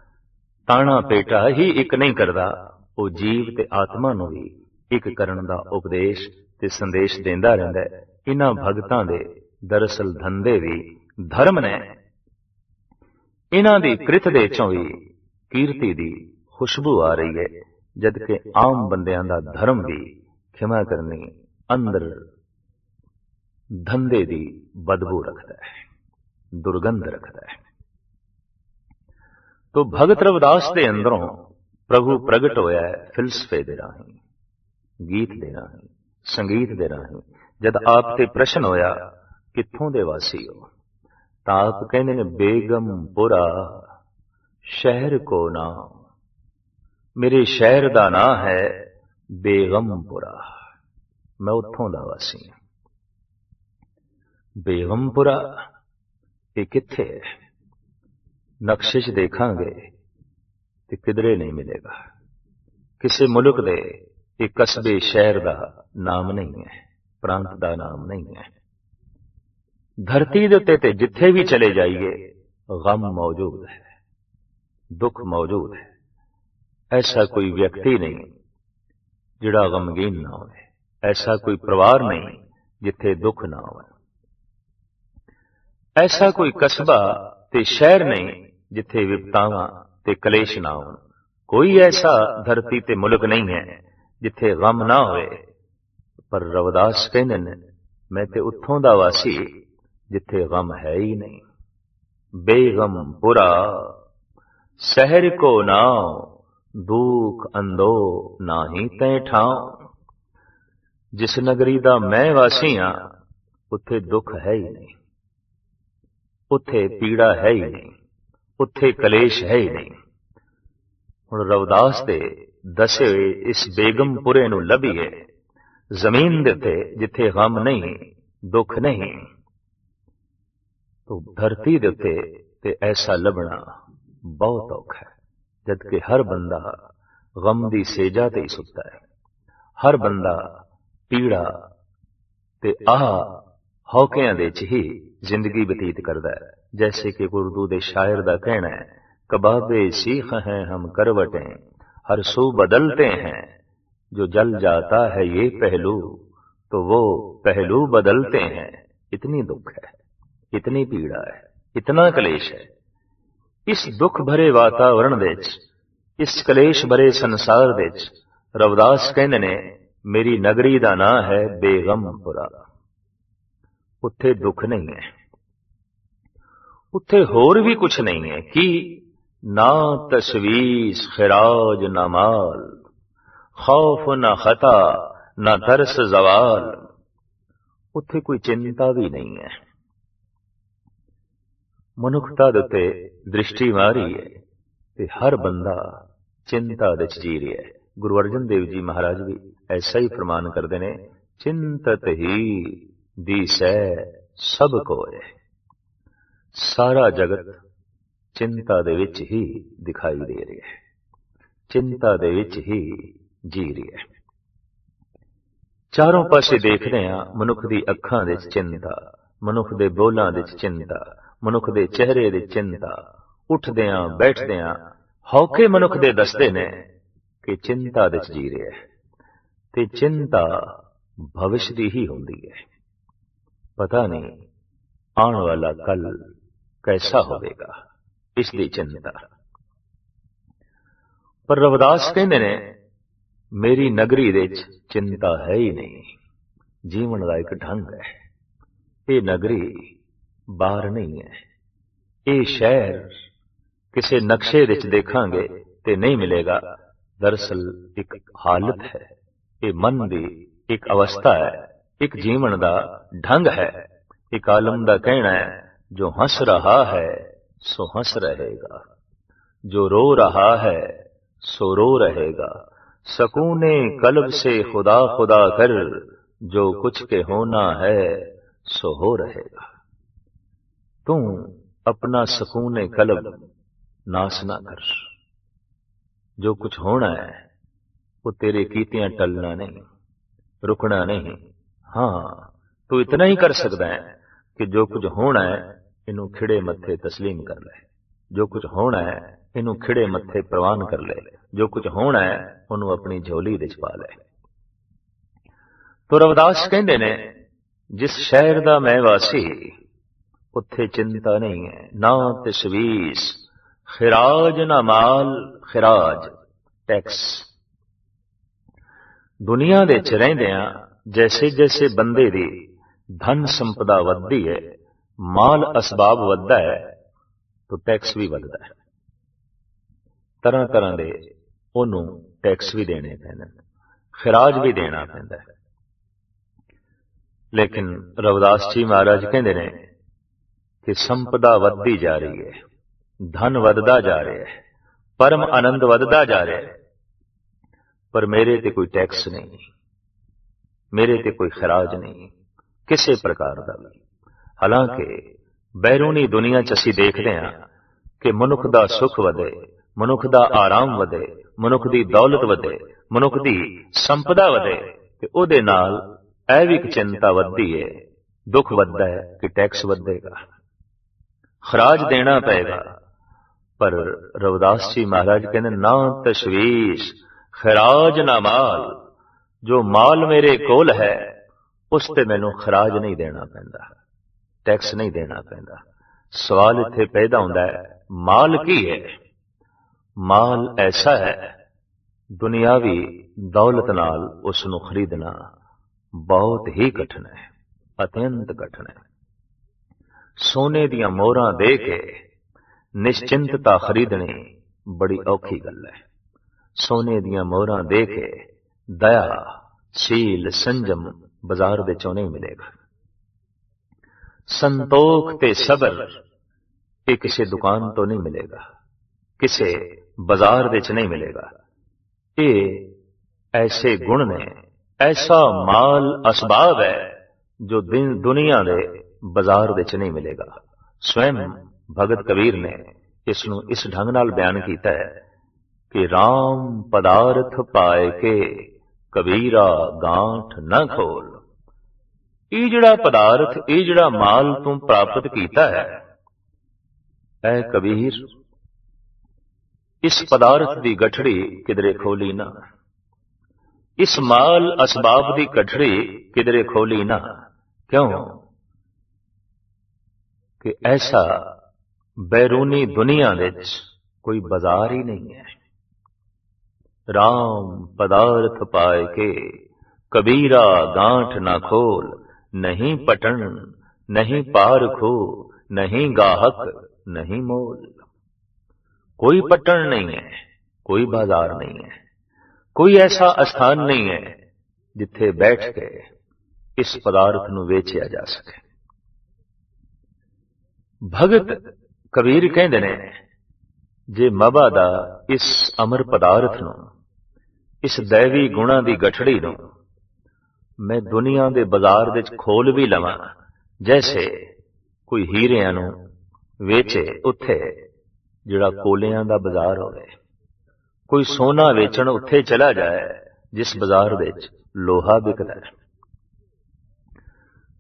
ਤਾਣਾ ਪੇਟਾ ਹੀ ਇੱਕ ਨਹੀਂ ਕਰਦਾ, ਉਹ ਜੀਵ ਤੇ ਆਤਮਾ ਨੂੰ ਵੀ ਇੱਕ ਕਰਨ ਦਾ ਉਪਦੇਸ਼ ਤੇ ਸੰਦੇਸ਼ ਦਿੰਦਾ ਰਹਿੰਦਾ ਹੈ। ਇਹਨਾਂ ਭਗਤਾਂ ਦੇ ਦਰਅਸਲ ਧੰਦੇ ਵੀ ਧਰਮ ਨੇ। ਇਹਨਾਂ ਦੀ ਕ੍ਰਿਤ ਦੇ ਚੋਂ ਵੀ ਕੀਰਤੀ ਦੀ ਖੁਸ਼ਬੂ ਆ ਰਹੀ ਹੈ ਜਦ ਕਿ ਆਮ ਬੰਦਿਆਂ ਦਾ ਧਰਮ ਵੀ ਖਿਮਾ ਕਰਨੀ ਅੰਦਰ ਧੰਦੇ ਦੀ ਬਦਬੂ ਰੱਖਦਾ ਹੈ, ਦੁਰਗੰਧ ਰੱਖਦਾ ਹੈ। ਤੋ ਭਗਤ ਰਵਿਦਾਸ ਦੇ ਅੰਦਰੋਂ ਪ੍ਰਭੂ ਪ੍ਰਗਟ ਹੋਇਆ ਹੈ ਫਿਲਸਫੇ ਦੇ ਰਾਹੀਂ, ਗੀਤ ਦੇ ਰਾਹੀਂ। ਸੰਗੀਤ ਦੇ ਰਾਹੀਂ। ਜਦ ਆਪ ਤੇ ਪ੍ਰਸ਼ਨ ਹੋਇਆ, ਕਿੱਥੋਂ ਦੇ ਵਾਸੀ ਹੋ? ਤਾਂ ਆਪ ਕਹਿੰਦੇ ਨੇ ਬੇਗਮਪੁਰਾ ਸ਼ਹਿਰ ਕੋ ਨਾਮ। ਮੇਰੇ ਸ਼ਹਿਰ ਦਾ ਨਾਂ ਹੈ ਬੇਗਮਪੁਰਾ ਮੈਂ ਉੱਥੋਂ ਦਾ ਵਾਸੀ ਹਾਂ। ਬੇਗਮਪੁਰਾ ਇਹ ਕਿੱਥੇ ਹੈ? ਨਕਸ਼ੇ ਦੇਖਾਂਗੇ ਤੇ ਕਿਧਰੇ ਨਹੀਂ ਮਿਲੇਗਾ। ਕਿਸੇ ਮੁਲਕ ਦੇ ਇਹ ਕਸਬੇ ਸ਼ਹਿਰ ਦਾ ਨਾਮ ਨਹੀਂ ਹੈ ਪ੍ਰਾਂਤ ਦਾ ਨਾਮ ਨਹੀਂ ਹੈ ਧਰਤੀ ਦੇ ਉੱਤੇ ਤੇ ਜਿੱਥੇ ਵੀ ਚਲੇ ਜਾਈਏ ਗਮ ਮੌਜੂਦ ਹੈ ਦੁੱਖ ਮੌਜੂਦ ਹੈ ਐਸਾ ਕੋਈ ਵਿਅਕਤੀ ਨਹੀਂ ਜਿਹੜਾ ਗਮਗੀਨ ਨਾ ਹੋਵੇ ਐਸਾ ਕੋਈ ਪਰਿਵਾਰ ਨਹੀਂ ਜਿੱਥੇ ਦੁੱਖ ਨਾ ਹੋਵੇ ਐਸਾ ਕੋਈ ਕਸਬਾ ਤੇ ਸ਼ਹਿਰ ਨਹੀਂ ਜਿੱਥੇ ਵਿਪਤਾਵਾਂ ਤੇ ਕਲੇਸ਼ ਨਾ ਹੋਣ ਕੋਈ ਐਸਾ ਧਰਤੀ ਤੇ ਮੁਲਕ ਨਹੀਂ ਹੈ ਜਿੱਥੇ ਗਮ ਨਾ ਹੋਵੇ। ਪਰ ਰਵਦਾਸ ਕਹਿੰਦੇ ਨੇ, ਮੈਂ ਤੇ ਉੱਥੋਂ ਦਾ ਵਾਸੀ, ਜਿੱਥੇ ਗਮ ਹੈ ਹੀ ਨਹੀਂ। ਬੇਗਮ ਪੁਰਾ ਸ਼ਹਿਰ ਕੋ ਨਾਉ, ਦੁਖ ਅੰਦੋ ਨਾਹੀ ਤੈ ਠਾਉ। ਜਿਸ ਨਗਰੀ ਦਾ ਮੈਂ ਵਾਸੀ ਹਾਂ, ਉੱਥੇ ਦੁੱਖ ਹੈ ਹੀ ਨਹੀਂ। ਉੱਥੇ ਪੀੜਾ ਹੈ ਹੀ ਨਹੀਂ, ਉੱਥੇ ਕਲੇਸ਼ ਹੈ ਹੀ ਨਹੀਂ। ਹੁਣ ਰਵਦਾਸ ਦੇ ਦਸੇ ਹੋਏ ਇਸ ਬੇਗਮਪੁਰੇ ਨੂੰ ਲੱਭੀਏ। ਜ਼ਮੀਨ ਦੇ ਉੱਤੇ ਜਿੱਥੇ ਗਮ ਨਹੀਂ, ਦੁੱਖ ਨਹੀਂ। ਤੋ ਧਰਤੀ ਦੇ ਉੱਤੇ ਤੇ ਐਸਾ ਲੱਭਣਾ ਬਹੁਤ ਔਖਾ ਹੈ ਜਦ ਕਿ ਹਰ ਬੰਦਾ ਗਮ ਦੀ ਸੇਜਾ ਤੇ ਹੀ ਸੁੱਤਾ ਹੈ। ਹਰ ਬੰਦਾ ਪੀੜਾ ਤੇ ਆਹ ਹੌਕਿਆਂ ਦੇ ਚ ਹੀ ਜ਼ਿੰਦਗੀ ਬਤੀਤ ਕਰਦਾ ਹੈ, ਜੈਸੇ ਕਿ ਉਰਦੂ ਦੇ ਸ਼ਾਇਰ ਦਾ ਕਹਿਣਾ ਹੈ کباب سیخ ہیں، ہم کروٹیں، ہر سو بدلتے ہیں۔ جو جل جاتا ہے یہ پہلو، تو وہ پہلو بدلتے ہیں۔ اتنی دکھ ہے، اتنی پیڑا ہے، اتنا کلیش ہے۔ اس دکھ بھرے واتاورن اس کلیش بھرے سنسار دیچ روداس کہنے نے، میری نگری کا نا ہے بیگم پورا۔ اتے دکھ نہیں ہے۔ اتے ہور بھی کچھ نہیں ہے۔ کہ ਨਾ ਤਸਵੀਸ ਖਿਰਾਜ ਨਾ ਮਾਲ, ਖੌਫ ਨਾ ਖਤਾ, ਨਾ ਤਰਸ ਜ਼ਵਾਲ। ਉੱਥੇ ਕੋਈ ਚਿੰਤਾ ਵੀ ਨਹੀਂ ਹੈ। ਮਨੁੱਖਤਾ ਦੇ ਉੱਤੇ ਦ੍ਰਿਸ਼ਟੀ ਮਾਰੀ ਹੈ ਤੇ ਹਰ ਬੰਦਾ ਚਿੰਤਾ ਦੇ ਚ ਜੀ ਰਿਹਾ ਹੈ। ਗੁਰੂ ਅਰਜਨ ਦੇਵ ਜੀ ਮਹਾਰਾਜ ਵੀ ਐਸਾ ਹੀ ਫਰਮਾਨ ਕਰਦੇ ਨੇ, ਚਿੰਤਤ ਹੀ ਦੀਸੈ ਸਭ ਕੋਏ ਸਾਰਾ ਜਗਤ ਚਿੰਤਾ ਦੇ ਵਿੱਚ ਹੀ ਦਿਖਾਈ ਦੇ ਰਿਹਾ ਹੈ। ਚਿੰਤਾ ਦੇ ਵਿੱਚ ਹੀ ਜੀ ਰਿਹਾ ਹੈ। ਚਾਰੋਂ ਪਾਸੇ ਦੇਖਦੇ ਹਾਂ ਮਨੁੱਖ ਦੀ ਅੱਖਾਂ ਦੇ ਵਿੱਚ ਚਿੰਤਾ, ਮਨੁੱਖ ਦੇ ਬੋਲਾਂ ਦੇ ਵਿੱਚ ਚਿੰਤਾ, ਮਨੁੱਖ ਦੇ ਚਿਹਰੇ ਦੀ ਚਿੰਤਾ। ਉੱਠਦੇ ਬੈਠਦਿਆਂ ਬੈਠਦੇ ਹੌਕੇ ਮਨੁੱਖ ਦੇ ਦੱਸਦੇ ਨੇ ਕਿ ਚਿੰਤਾ ਵਿੱਚ ਜੀ ਰਿਹਾ ਹੈ। ਤੇ ਚਿੰਤਾ ਭਵਿਸ਼ ਦੀ ਹੀ ਹੁੰਦੀ ਹੈ। ਪਤਾ ਨਹੀਂ ਆਉਣ ਵਾਲਾ ਕੱਲ ਕੈਸਾ ਹੋਵੇਗਾ। ਇਸ ਦੀ ਚਿੰਤਾ ਪਰ ਰਵਦਾਸ ਕਹਿੰਦੇ ਨੇ, ਮੇਰੀ ਨਗਰੀ ਦੇ ਵਿੱਚ ਚਿੰਤਾ ਹੈ ਹੀ ਨਹੀਂ। ਜੀਵਨ ਦਾ ਇੱਕ ਢੰਗ ਹੈ। ਇਹ ਨਗਰੀ ਬਾਹਰ ਨਹੀਂ ਹੈ। ਇਹ ਸ਼ਹਿਰ ਕਿਸੇ ਨਕਸ਼ੇ ਵਿੱਚ ਦੇਖਾਂਗੇ ਤੇ ਨਹੀਂ ਮਿਲੇਗਾ। ਦਰਸਲ ਇੱਕ ਹਾਲਤ ਹੈ। ਇਹ ਮਨ ਦੀ ਇੱਕ ਅਵਸਥਾ ਹੈ। ਇੱਕ ਜੀਵਨ ਦਾ ਢੰਗ ਹੈ। ਇੱਕ ਆਲਮ ਦਾ ਕਹਿਣਾ ਹੈ, ਜੋ ਹੱਸ ਰਹਾ ਹੈ। سو ہنس رہے گا۔ جو رو رہا ہے، سو رو رہے گا۔ سکون قلب سے خدا خدا کر، جو کچھ کے ہونا ہے، سو ہو رہے گا۔ تم اپنا سکون قلب ناس نہ کر۔ جو کچھ ہونا ہے، وہ تیرے کیتیاں ٹلنا نہیں، رکنا نہیں۔ ہاں تو اتنا ہی کر سکتا ہے کہ جو کچھ ہونا ہے ਇਹਨੂੰ ਖਿੜੇ ਮੱਥੇ تسلیم ਕਰ ਲੈ। ਜੋ ਕੁਝ ਹੋਣਾ ਹੈ, ਇਹਨੂੰ ਖਿੜੇ ਮੱਥੇ ਪ੍ਰਵਾਨ ਕਰ ਲੈ। ਜੋ ਕੁਝ ਹੋਣਾ ਹੈ, ਉਹਨੂੰ ਆਪਣੀ ਝੋਲੀ ਵਿੱਚ ਪਾ ਲੈ। ਤੋ ਰਵਦਾਸ ਕਹਿੰਦੇ ਨੇ, ਜਿਸ ਸ਼ਹਿਰ ਦਾ ਮੈਂ ਵਾਸੀ, ਉੱਥੇ ਚਿੰਤਾ ਨਹੀਂ ਹੈ। ਨਾ ਤਸ਼ਵੀਸ਼, ਖਿਰਾਜ, ਨਾ ਮਾਲ, ਖਿਰਾਜ, ਟੈਕਸ। ਦੁਨੀਆ ਦੇ ਚ ਰਹਿੰਦਿਆਂ ਜੈਸੇ ਜੈਸੇ ਬੰਦੇ ਦੀ ਧਨ ਸੰਪਦਾ ਵੱਧਦੀ ਹੈ ਮਾਲ ਅਸਬਾਬ ਵੱਧਦਾ ਹੈ, ਤਾਂ ਟੈਕਸ ਵੀ ਵੱਧਦਾ ਹੈ। ਤਰ੍ਹਾਂ ਤਰ੍ਹਾਂ ਦੇ ਉਹਨੂੰ ਟੈਕਸ ਵੀ ਦੇਣੇ ਪੈਂਦੇ ਨੇ, ਖਿਰਾਜ ਵੀ ਦੇਣਾ ਪੈਂਦਾ ਹੈ। ਲੇਕਿਨ ਰਵਿਦਾਸ ਜੀ ਮਹਾਰਾਜ ਕਹਿੰਦੇ ਨੇ ਕਿ ਸੰਪਦਾ ਵੱਧਦੀ ਜਾ ਰਹੀ ਹੈ, ਧਨ ਵੱਧਦਾ ਜਾ ਰਿਹਾ ਹੈ, ਪਰਮ ਆਨੰਦ ਵੱਧਦਾ ਜਾ ਰਿਹਾ ਹੈ। ਪਰ ਮੇਰੇ ਤੇ ਕੋਈ ਟੈਕਸ ਨਹੀਂ, ਮੇਰੇ ਤੇ ਕੋਈ ਖਰਾਜ ਨਹੀਂ, ਕਿਸੇ ਪ੍ਰਕਾਰ ਦਾ ਵੀ। ਹਾਲਾਂਕਿ, ਬੈਰੂਨੀ ਦੁਨੀਆ 'ਚ ਅਸੀਂ ਦੇਖਦੇ ਹਾਂ ਕਿ ਮਨੁੱਖ ਦਾ ਸੁੱਖ ਵਧੇ, ਮਨੁੱਖ ਦਾ ਆਰਾਮ ਵਧੇ, ਮਨੁੱਖ ਦੀ ਦੌਲਤ ਵਧੇ, ਮਨੁੱਖ ਦੀ ਸੰਪਦਾ ਵਧੇ, ਤੇ ਉਹਦੇ ਨਾਲ ਇਹ ਵੀ ਇੱਕ ਚਿੰਤਾ ਵੱਧਦੀ ਹੈ ਦੁੱਖ ਵੱਧਦਾ ਹੈ ਕਿ ਟੈਕਸ ਵਧੇਗਾ। ਖਰਾਜ ਦੇਣਾ ਪਏਗਾ। ਪਰ ਰਵਦਾਸ ਜੀ ਮਹਾਰਾਜ ਕਹਿੰਦੇ, ਨਾ ਤਸ਼ਵੀਸ਼, ਖਰਾਜ ਨਾ ਮਾਲ, ਜੋ ਮਾਲ ਮੇਰੇ ਕੋਲ ਹੈ, ਉਸ ਤੇ ਮੈਨੂੰ ਖਰਾਜ ਨਹੀਂ ਦੇਣਾ ਪੈਂਦਾ। ਟੈਕਸ ਨਹੀਂ ਦੇਣਾ ਪੈਂਦਾ। ਸਵਾਲ ਇੱਥੇ ਪੈਦਾ ਹੁੰਦਾ ਹੈ, ਮਾਲ ਕੀ ਹੈ? ਮਾਲ ਐਸਾ ਹੈ, ਦੁਨਿਆਵੀ ਦੌਲਤ ਨਾਲ ਉਸ ਨੂੰ ਖਰੀਦਣਾ ਬਹੁਤ ਹੀ ਕਠਿਨ ਹੈ, ਅਤਿਅੰਤ ਕਠਿਨ ਹੈ। ਸੋਨੇ ਦੀਆਂ ਮੋਹਰਾਂ ਦੇ ਕੇ ਨਿਸ਼ਚਿੰਤਤਾ ਖਰੀਦਣੀ ਬੜੀ ਔਖੀ ਗੱਲ ਹੈ। ਸੋਨੇ ਦੀਆਂ ਮੋਹਰਾਂ ਦੇ ਕੇ ਦਇਆ ਸ਼ੀਲ ਸੰਜਮ ਬਾਜ਼ਾਰ ਦੇ ਚੋਂ ਨਹੀਂ ਮਿਲੇਗਾ। ਸੰਤੋਖ ਤੇ ਸਬਰ ਇਹ ਕਿਸੇ ਦੁਕਾਨ ਤੋਂ ਨਹੀਂ ਮਿਲੇਗਾ। ਕਿਸੇ ਬਾਜ਼ਾਰ ਵਿੱਚ ਨਹੀਂ ਮਿਲੇਗਾ। ਇਹ ਐਸੇ ਗੁਣ ਨੇ। ਐਸਾ ਮਾਲ ਅਸਬਾਬ ਹੈ ਜੋ ਦੁਨੀਆ ਦੇ ਬਾਜ਼ਾਰ ਵਿੱਚ ਨਹੀਂ ਮਿਲੇਗਾ। ਸਵੈਮ ਭਗਤ ਕਬੀਰ ਨੇ ਇਸ ਨੂੰ ਇਸ ਢੰਗ ਨਾਲ ਬਿਆਨ ਕੀਤਾ ਹੈ ਕਿ RAM ਪਦਾਰਥ ਪਾਏ ਕੇ ਕਬੀਰਾ ਗਾਂਠ ਨਾ ਖੋਲ। ਇਹ ਜਿਹੜਾ ਪਦਾਰਥ, ਇਹ ਜਿਹੜਾ ਮਾਲ ਤੂੰ ਪ੍ਰਾਪਤ ਕੀਤਾ ਹੈ, ਐ ਕਬੀਰ, ਇਸ ਪਦਾਰਥ ਦੀ ਗਠੜੀ ਕਿਧਰੇ ਖੋਲੀ ਨਾ। ਇਸ ਮਾਲ ਅਸਬਾਬ ਦੀ ਗਠੜੀ ਕਿਧਰੇ ਖੋਲੀ ਨਾ। ਕਿਉਂ? ਕਿ ਐਸਾ ਬੈਰੂਨੀ ਦੁਨੀਆ ਵਿੱਚ ਕੋਈ ਬਾਜ਼ਾਰ ਹੀ ਨਹੀਂ ਹੈ। RAM ਪਦਾਰਥ ਪਾਏ ਕੇ ਕਬੀਰਾ ਗਾਂਠ ਨਾ ਖੋਲ ਨਹੀਂ ਪਟਣ, ਨਹੀਂ ਪਾਰਖੋ ਨਹੀਂ ਗਾਹਕ, ਨਹੀਂ ਮੋਲ। ਕੋਈ ਪਟਣ ਨਹੀਂ ਹੈ, ਕੋਈ ਬਾਜ਼ਾਰ ਨਹੀਂ ਹੈ, ਕੋਈ ਐਸਾ ਅਸਥਾਨ ਨਹੀਂ ਹੈ ਜਿੱਥੇ ਬੈਠ ਕੇ ਇਸ ਪਦਾਰਥ ਨੂੰ ਵੇਚਿਆ ਜਾ ਸਕੇ। ਭਗਤ ਕਬੀਰ ਕਹਿੰਦੇ ਨੇ, ਜੇ ਮਬਾ ਦਾ ਇਸ ਅਮਰ ਪਦਾਰਥ ਨੂੰ, ਇਸ ਦੇਵੀ ਗੁਣਾ ਦੀ ਗਠੜੀ ਨੂੰ ਮੈਂ ਦੁਨੀਆ ਦੇ ਬਾਜ਼ਾਰ ਵਿੱਚ ਖੋਲ ਵੀ ਲਵਾਂ। ਜੈਸੇ ਕੋਈ ਹੀਰਿਆਂ ਨੂੰ ਵੇਚੇ ਉੱਥੇ, ਜਿਹੜਾ ਕੋਲਿਆਂ ਦਾ ਬਾਜ਼ਾਰ ਹੋਵੇ। ਕੋਈ ਸੋਨਾ ਵੇਚਣ ਉੱਥੇ ਚਲਾ ਜਾਏ, ਜਿਸ ਬਾਜ਼ਾਰ ਵਿੱਚ ਲੋਹਾ ਵਿਕਦਾ ਹੈ।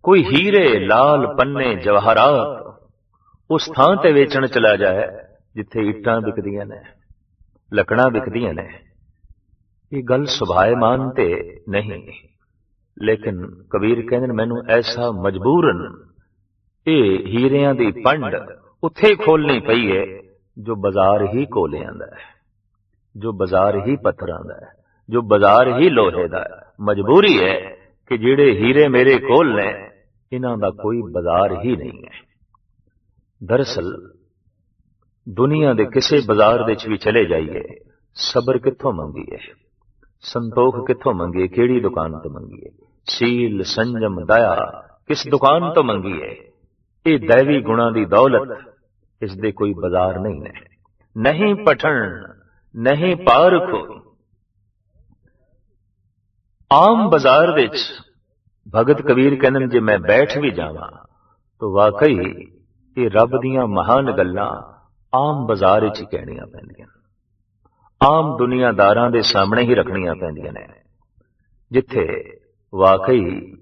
ਕੋਈ ਹੀਰੇ, ਲਾਲ ਪੰਨੇ, ਜਵਾਹਰਾਤ, ਉਸ ਥਾਂ ਤੇ ਵੇਚਣ ਚਲਾ ਜਾਏ, ਜਿੱਥੇ ਇੱਟਾਂ ਵਿਕਦੀਆਂ ਨੇ, ਲੱਕੜਾਂ ਵਿਕਦੀਆਂ ਨੇ। ਇਹ ਗੱਲ ਸੁਭਾਏਮਾਨ ਤੇ ਨਹੀਂ। ਲੇਕਿਨ ਕਬੀਰ ਕਹਿੰਦੇ ਨੇ, ਮੈਨੂੰ ਐਸਾ ਮਜਬੂਰਨ ਇਹ ਹੀਰਿਆਂ ਦੀ ਪੰਡ ਉੱਥੇ ਖੋਲਣੀ ਪਈ ਹੈ ਜੋ ਬਾਜ਼ਾਰ ਹੀ ਕੋਲਿਆਂ ਦਾ ਹੈ, ਜੋ ਬਾਜ਼ਾਰ ਹੀ ਪੱਥਰਾਂ ਦਾ ਹੈ, ਜੋ ਬਾਜ਼ਾਰ ਹੀ ਲੋਹੇ ਦਾ ਹੈ। ਮਜਬੂਰੀ ਹੈ ਕਿ ਜਿਹੜੇ ਹੀਰੇ ਮੇਰੇ ਕੋਲ ਨੇ, ਇਹਨਾਂ ਦਾ ਕੋਈ ਬਾਜ਼ਾਰ ਹੀ ਨਹੀਂ ਹੈ। ਦਰਸਲ ਦੁਨੀਆ ਦੇ ਕਿਸੇ ਬਾਜ਼ਾਰ ਵਿੱਚ ਵੀ ਚਲੇ ਜਾਈਏ, ਸਬਰ ਕਿੱਥੋਂ ਮੰਗੀਏ? ਸੰਤੋਖ ਕਿੱਥੋਂ ਮੰਗੀਏ? ਕਿਹੜੀ ਦੁਕਾਨ ਤੋਂ ਮੰਗੀਏ? ਸੀਲ ਸੰਜਮ ਦਇਆ, ਕਿਸ ਦੁਕਾਨ ਤੋਂ ਮੰਗੀਏ? ਇਹ ਦੇਵੀ ਗੁਣਾ ਦੀ ਦੌਲਤ, ਇਸ ਦੇ ਕੋਈ ਬਾਜ਼ਾਰ ਨਹੀਂ ਹੈ। ਨਹੀਂ ਪਠਣ, ਨਹੀਂ ਪਾਰਖੋ ਆਮ ਬਾਜ਼ਾਰ ਵਿੱਚ ਭਗਤ ਕਬੀਰ ਕਹਿੰਦੇ ਨੇ, ਜੇ ਮੈਂ ਬੈਠ ਵੀ ਜਾਵਾਂ, ਤਾਂ ਵਾਕਈ ਇਹ ਰੱਬ ਦੀਆਂ ਮਹਾਨ ਗੱਲਾਂ ਆਮ ਬਾਜ਼ਾਰ ਵਿੱਚ ਹੀ ਕਹਿਣੀਆਂ ਪੈਂਦੀਆਂ। ਆਮ ਦੁਨੀਆਦਾਰਾਂ ਦੇ ਸਾਹਮਣੇ ਹੀ ਰੱਖਣੀਆਂ ਪੈਂਦੀਆਂ ਨੇ। ਜਿੱਥੇ ਵਾਕਈ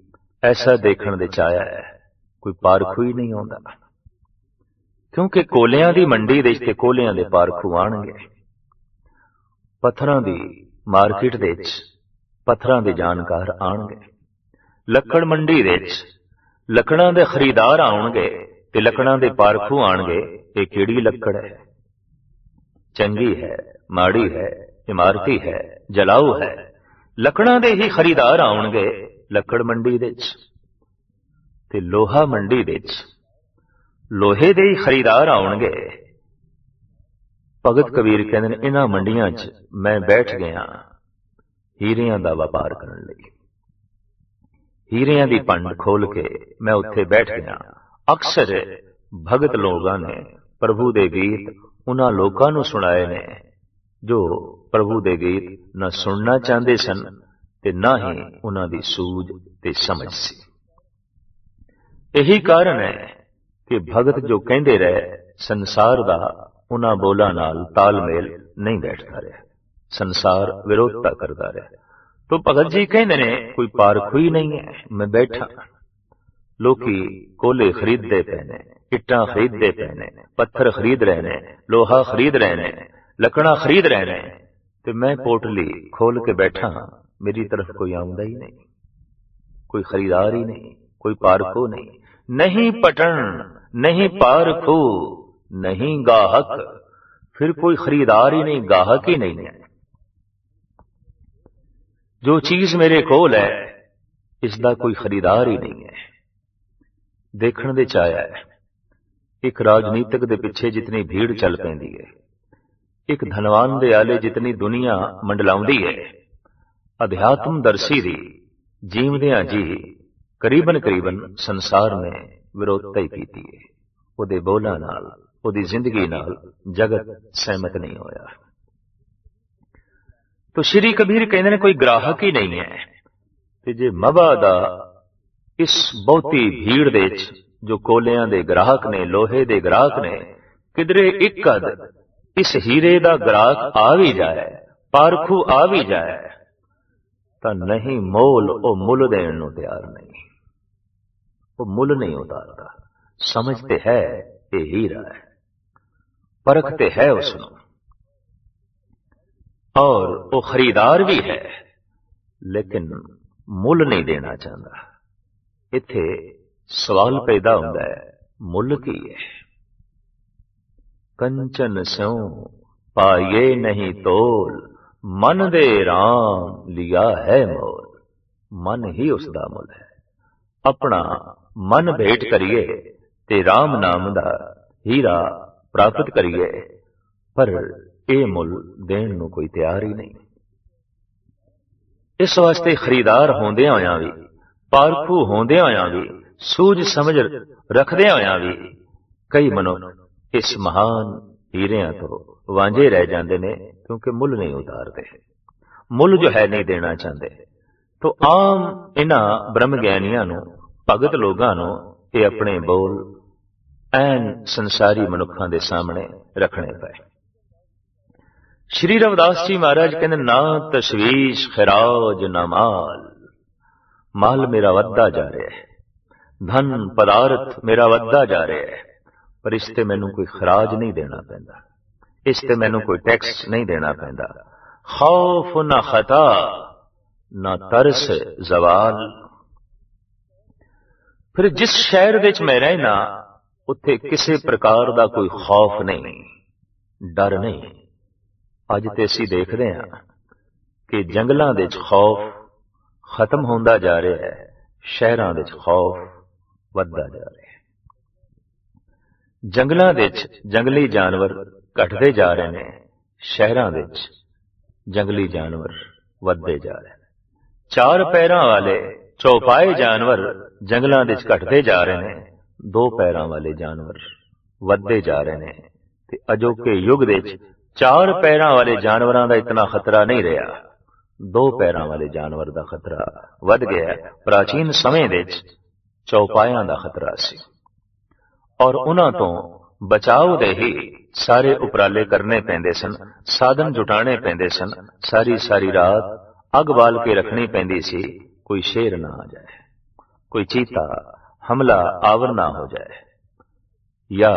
ਐਸਾ ਦੇਖਣ ਦੇ ਚਾਇਆ ਹੈ, ਕੋਈ ਪਾਰਖੂ ਹੀ ਨਹੀਂ ਆਉਂਦਾ। ਕਿਉਂਕਿ ਕੋਲਿਆਂ ਦੀ ਮੰਡੀ ਦੇ ਤੇ ਕੋਲਿਆਂ ਦੇ ਪਾਰਖੂ ਆਣਗੇ ਪੱਥਰਾਂ ਦੀ ਮਾਰਕੀਟ ਦੇ ਵਿੱਚ ਪੱਥਰਾਂ ਦੇ ਜਾਣਕਾਰ ਆਣਗੇ ਲੱਕੜ ਮੰਡੀ ਦੇ ਵਿੱਚ ਲੱਕੜਾਂ ਦੇ ਖਰੀਦਾਰ ਆਉਣਗੇ ਤੇ ਲੱਕੜਾਂ ਦੇ ਪਾਰਖੂ ਆਣਗੇ ਇਹ ਕਿਹੜੀ ਲੱਕੜ ਹੈ? ਚੰਗੀ ਹੈ, ਮਾੜੀ ਹੈ, ਇਮਾਰਤੀ ਹੈ ਜਲਾਉ ਹੈ। ਲੱਕੜਾਂ ਦੇ ਹੀ ਖਰੀਦਾਰ ਆਉਣਗੇ ਲੱਕੜ ਮੰਡੀ ਦੇ ਵਿੱਚ ਤੇ ਲੋਹਾ ਮੰਡੀ ਦੇ ਵਿੱਚ। ਲੋਹੇ ਦੇ ਹੀ ਖਰੀਦਾਰ ਆਉਣਗੇ। ਭਗਤ ਕਬੀਰ ਕਹਿੰਦੇ ਨੇ ਇਹਨਾਂ ਮੰਡੀਆਂ 'ਚ ਮੈਂ ਬੈਠ ਗਿਆ ਹੀਰਿਆਂ ਦਾ ਵਪਾਰ ਕਰਨ ਲਈ। ਹੀਰਿਆਂ ਦੀ ਪੰਡ ਖੋਲ ਕੇ ਮੈਂ ਉੱਥੇ ਬੈਠ ਗਿਆ। ਅਕਸਰ ਭਗਤ ਲੋਕਾਂ ਨੇ, ਪ੍ਰਭੂ ਦੇ ਗੀਤ ਉਹਨਾਂ ਲੋਕਾਂ ਨੂੰ ਸੁਣਾਏ ਨੇ। ਜੋ ਪ੍ਰਭੂ ਦੇ ਗੀਤ ਨਾ ਸੁਣਨਾ ਚਾਹੁੰਦੇ ਸਨ ਤੇ ਨਾ ਹੀ ਉਹਨਾਂ ਦੀ ਸੂਝ ਤੇ ਸਮਝ ਸੀ। ਇਹੀ ਕਾਰਨ ਹੈ ਕਿ ਭਗਤ ਜੋ ਕਹਿੰਦੇ ਰਹੇ, ਸੰਸਾਰ ਦਾ ਉਹਨਾਂ ਬੋਲਾਂ ਨਾਲ ਤਾਲਮੇਲ ਨਹੀਂ ਬੈਠਦਾ ਰਿਹਾ। ਸੰਸਾਰ ਵਿਰੋਧਤਾ ਕਰਦਾ ਰਿਹਾ। ਤੋ ਭਗਤ ਜੀ ਕਹਿੰਦੇ ਨੇ, ਕੋਈ ਪਾਰਖੂ ਹੀ ਨਹੀਂ ਹੈ, ਮੈਂ ਬੈਠਾ। ਲੋਕੀ ਕੋਲੇ ਖਰੀਦਦੇ ਪਏ ਨੇ। ਇੱਟਾਂ ਖਰੀਦਦੇ ਪਏ ਨੇ ਪੱਥਰ ਖਰੀਦ ਰਹੇ ਨੇ ਲੋਹਾ ਖਰੀਦ ਰਹੇ ਨੇ ਲੱਕੜਾਂ ਖਰੀਦ ਰਹੇ ਨੇ ਤੇ ਮੈਂ ਪੋਟਲੀ ਖੋਲ ਕੇ ਬੈਠਾ ਮੇਰੀ ਤਰਫ ਕੋਈ ਆਉਂਦਾ ਹੀ ਨਹੀਂ ਕੋਈ ਖਰੀਦਾਰ ਹੀ ਨਹੀਂ ਕੋਈ ਪਾਰਖੋ ਨਹੀਂ ਨਹੀਂ ਪਟਣ ਨਹੀਂ ਪਾਰਖੋ ਨਹੀਂ ਗਾਹਕ ਫਿਰ ਕੋਈ ਖਰੀਦਾਰ ਹੀ ਨਹੀਂ ਗਾਹਕ ਹੀ ਨਹੀਂ ਹੈ ਜੋ ਚੀਜ਼ ਮੇਰੇ ਕੋਲ ਹੈ ਇਸ ਦਾ ਕੋਈ ਖਰੀਦਾਰ ਹੀ ਨਹੀਂ ਹੈ ਦੇਖਣ ਦੇ ਚਾਇਆ ਹੈ ਇੱਕ ਰਾਜਨੀਤਿਕ ਦੇ ਪਿੱਛੇ ਜਿਤਨੀ ਭੀੜ ਚੱਲ ਪੈਂਦੀ ਹੈ ਇੱਕ ਧਨਵਾਨ ਦੇ ਆਲੇ ਜਿਤਨੀ ਦੁਨੀਆ ਮੰਡਲਾਉਂਦੀ ਹੈ ਅਧਿਆਤਮ ਦਰਸ਼ੀ ਦੀ ਜੀਵਦਿਆਂ ਜੀ ਕਰੀਬਨ ਕਰੀਬਨ ਸੰਸਾਰ ਨੇ ਵਿਰੋਧਤਾ ਹੀ ਕੀਤੀ ਹੈ ਉਹਦੇ ਬੋਲਾਂ ਨਾਲ, ਉਹਦੀ ਜ਼ਿੰਦਗੀ ਨਾਲ ਜਗਤ ਸਹਿਮਤ ਨਹੀਂ ਹੋਇਆ। ਤੋ ਸ਼੍ਰੀ ਕਬੀਰ ਕਹਿੰਦੇ ਨੇ, ਕੋਈ ਗ੍ਰਾਹਕ ਹੀ ਨਹੀਂ ਹੈ। ਤੇ ਜੇ ਮਵਾ ਦਾ ਇਸ ਬਹੁਤੀ ਭੀੜ ਦੇ ਵਿੱਚ ਜੋ ਕੋਲਿਆਂ ਦੇ ਗ੍ਰਾਹਕ ਨੇ, ਲੋਹੇ ਦੇ ਗ੍ਰਾਹਕ ਨੇ, ਕਿਧਰੇ ਇੱਕ ਕਦ ਇਸ ਹੀਰੇ ਦਾ ਗ੍ਰਾਹਕ ਆ ਵੀ ਜਾਏ, ਪਾਰਖੂ ਆ ਵੀ ਜਾਏ, ਤਾਂ ਨਹੀਂ ਮੋਲ ਉਹ ਮੁੱਲ ਦੇਣ ਨੂੰ ਤਿਆਰ ਨਹੀਂ। ਉਹ ਮੁੱਲ ਨਹੀਂ ਉਤਾਰਦਾ। ਸਮਝ ਤੇ ਹੈ, ਇਹ ਹੀਰਾ ਹੈ। ਪਰਖ ਤੇ ਹੈ ਉਸ ਨੂੰ ਔਰ ਉਹ ਖਰੀਦਾਰ ਵੀ ਹੈ। ਲੇਕਿਨ ਮੁੱਲ ਨਹੀਂ ਦੇਣਾ ਚਾਹੁੰਦਾ। ਇੱਥੇ ਸਵਾਲ ਪੈਦਾ ਹੁੰਦਾ ਹੈ। ਮੁੱਲ ਕੀ ਹੈ? ਕੰਚਨ ਸਿਉ ਪਾਏ ਨਹੀਂ ਤੋਲ। ਮਨ ਦੇ RAM ਲਿਆ ਹੈ ਮੋਲ। ਮਨ ਹੀ ਉਸ ਦਾ ਮੁੱਲ ਹੈ। ਆਪਣਾ ਮਨ ਭੇਟ ਕਰੀਏ ਤੇ RAM ਨਾਮ ਦਾ ਹੀਰਾ ਪ੍ਰਾਪਤ ਕਰੀਏ। ਪਰ ਇਹ ਮੁੱਲ ਦੇਣ ਨੂੰ ਕੋਈ ਤਿਆਰ ਹੀ ਨਹੀਂ। ਇਸ ਵਾਸਤੇ ਖਰੀਦਾਰ ਹੁੰਦਿਆਂ ਹੋਇਆਂ ਵੀ ਪਾਰਖੂ ਹੁੰਦਿਆਂ ਹੋਇਆਂ ਵੀ ਸੂਝ ਸਮਝ ਰੱਖਦਿਆਂ ਹੋਇਆਂ ਵੀ ਕਈ ਮਨੁੱਖ ਇਸ ਮਹਾਨ ਹੀਰਿਆਂ ਤੋਂ ਵਾਂਝੇ ਰਹਿ ਜਾਂਦੇ ਨੇ ਕਿਉਂਕਿ ਮੁੱਲ ਨਹੀਂ ਉਤਾਰਦੇ। ਮੁੱਲ ਜੋ ਹੈ ਨਹੀਂ ਦੇਣਾ ਚਾਹੁੰਦੇ। ਤੋਂ ਆਮ ਇਹਨਾਂ ਬ੍ਰਹਮ ਗਿਆਨੀਆਂ ਨੂੰ, ਭਗਤ ਲੋਕਾਂ ਨੂੰ ਇਹ ਆਪਣੇ ਬੋਲ ਐਨ ਸੰਸਾਰੀ ਮਨੁੱਖਾਂ ਦੇ ਸਾਹਮਣੇ ਰੱਖਣੇ ਪਏ। ਸ਼੍ਰੀ ਰਵਿਦਾਸ ਜੀ ਮਹਾਰਾਜ ਕਹਿੰਦੇ, ਨਾ ਤਸ਼ਵੀਸ਼ ਖਰਾਜ ਨਾ ਮਾਲ ਮਾਲ ਮੇਰਾ ਵੱਧਦਾ ਜਾ ਰਿਹਾ ਹੈ। ਧਨ ਪਦਾਰਥ ਮੇਰਾ ਵੱਧਦਾ ਜਾ ਰਿਹਾ ਹੈ, ਪਰ ਇਸ ਤੇ ਮੈਨੂੰ ਕੋਈ ਖਰਾਜ ਨਹੀਂ ਦੇਣਾ ਪੈਂਦਾ। ਇਸ ਤੇ ਮੈਨੂੰ ਕੋਈ ਟੈਕਸ ਨਹੀਂ ਦੇਣਾ ਪੈਂਦਾ। ਖੌਫ ਨਾ ਖਤਾ, ਨਾ ਤਰਸ ਜ਼ਵਾਲ। ਫਿਰ ਜਿਸ ਸ਼ਹਿਰ ਵਿੱਚ ਮੈਂ ਰਹਿਣਾ, ਉੱਥੇ ਕਿਸੇ ਪ੍ਰਕਾਰ ਦਾ ਕੋਈ ਖੌਫ ਨਹੀਂ, ਡਰ ਨਹੀਂ। ਅੱਜ ਤੇ ਅਸੀਂ ਦੇਖਦੇ ਹਾਂ ਕਿ ਜੰਗਲਾਂ ਦੇ ਵਿੱਚ ਖੌਫ ਖਤਮ ਹੁੰਦਾ ਜਾ ਰਿਹਾ ਹੈ, ਸ਼ਹਿਰਾਂ ਦੇ ਵਿੱਚ ਖੌਫ ਵੱਧਦਾ ਜਾ ਰਿਹਾ ਹੈ। ਜੰਗਲਾਂ ਵਿੱਚ ਜੰਗਲੀ ਜਾਨਵਰ ਘਟਦੇ ਜਾ ਰਹੇ ਨੇ। ਸ਼ਹਿਰਾਂ ਵਿੱਚ ਜੰਗਲੀ ਜਾਨਵਰ ਵੱਧਦੇ ਜਾ ਰਹੇ ਨੇ। ਚਾਰ ਪੈਰਾਂ ਵਾਲੇ ਚੌਪਾਏ ਜਾਨਵਰ ਜੰਗਲਾਂ ਵਿੱਚ ਘਟਦੇ ਜਾ ਰਹੇ ਨੇ। ਦੋ ਪੈਰਾਂ ਵਾਲੇ ਜਾਨਵਰ ਵੱਧਦੇ ਜਾ ਰਹੇ ਨੇ ਤੇ ਅਜੋਕੇ ਯੁੱਗ ਵਿੱਚ ਚਾਰ ਪੈਰਾਂ ਵਾਲੇ ਜਾਨਵਰਾਂ ਦਾ ਇਤਨਾ ਖਤਰਾ ਨਹੀਂ ਰਿਹਾ। ਦੋ ਪੈਰਾਂ ਵਾਲੇ ਜਾਨਵਰ ਦਾ ਖਤਰਾ ਵੱਧ ਗਿਆ ਪ੍ਰਾਚੀਨ ਸਮੇਂ ਵਿੱਚ ਚੌਪਾਇਆਂ ਦਾ ਖਤਰਾ ਸੀ ਔਰ ਉਹਨਾਂ ਤੋਂ ਬਚਾਓ ਦੇ ਹੀ ਸਾਰੇ ਉਪਰਾਲੇ ਕਰਨੇ ਪੈਂਦੇ ਸਨ ਸਾਧਨ ਜੁਟਾਣੇ ਪੈਂਦੇ ਸਨ ਸਾਰੀ ਸਾਰੀ ਰਾਤ ਅੱਗ ਬਾਲ ਕੇ ਰੱਖਣੀ ਪੈਂਦੀ ਸੀ ਕੋਈ ਸ਼ੇਰ ਨਾ ਆ ਜਾਏ ਕੋਈ ਚੀਤਾ ਹਮਲਾ ਆਵਰ ਨਾ ਹੋ ਜਾਏ ਜਾਂ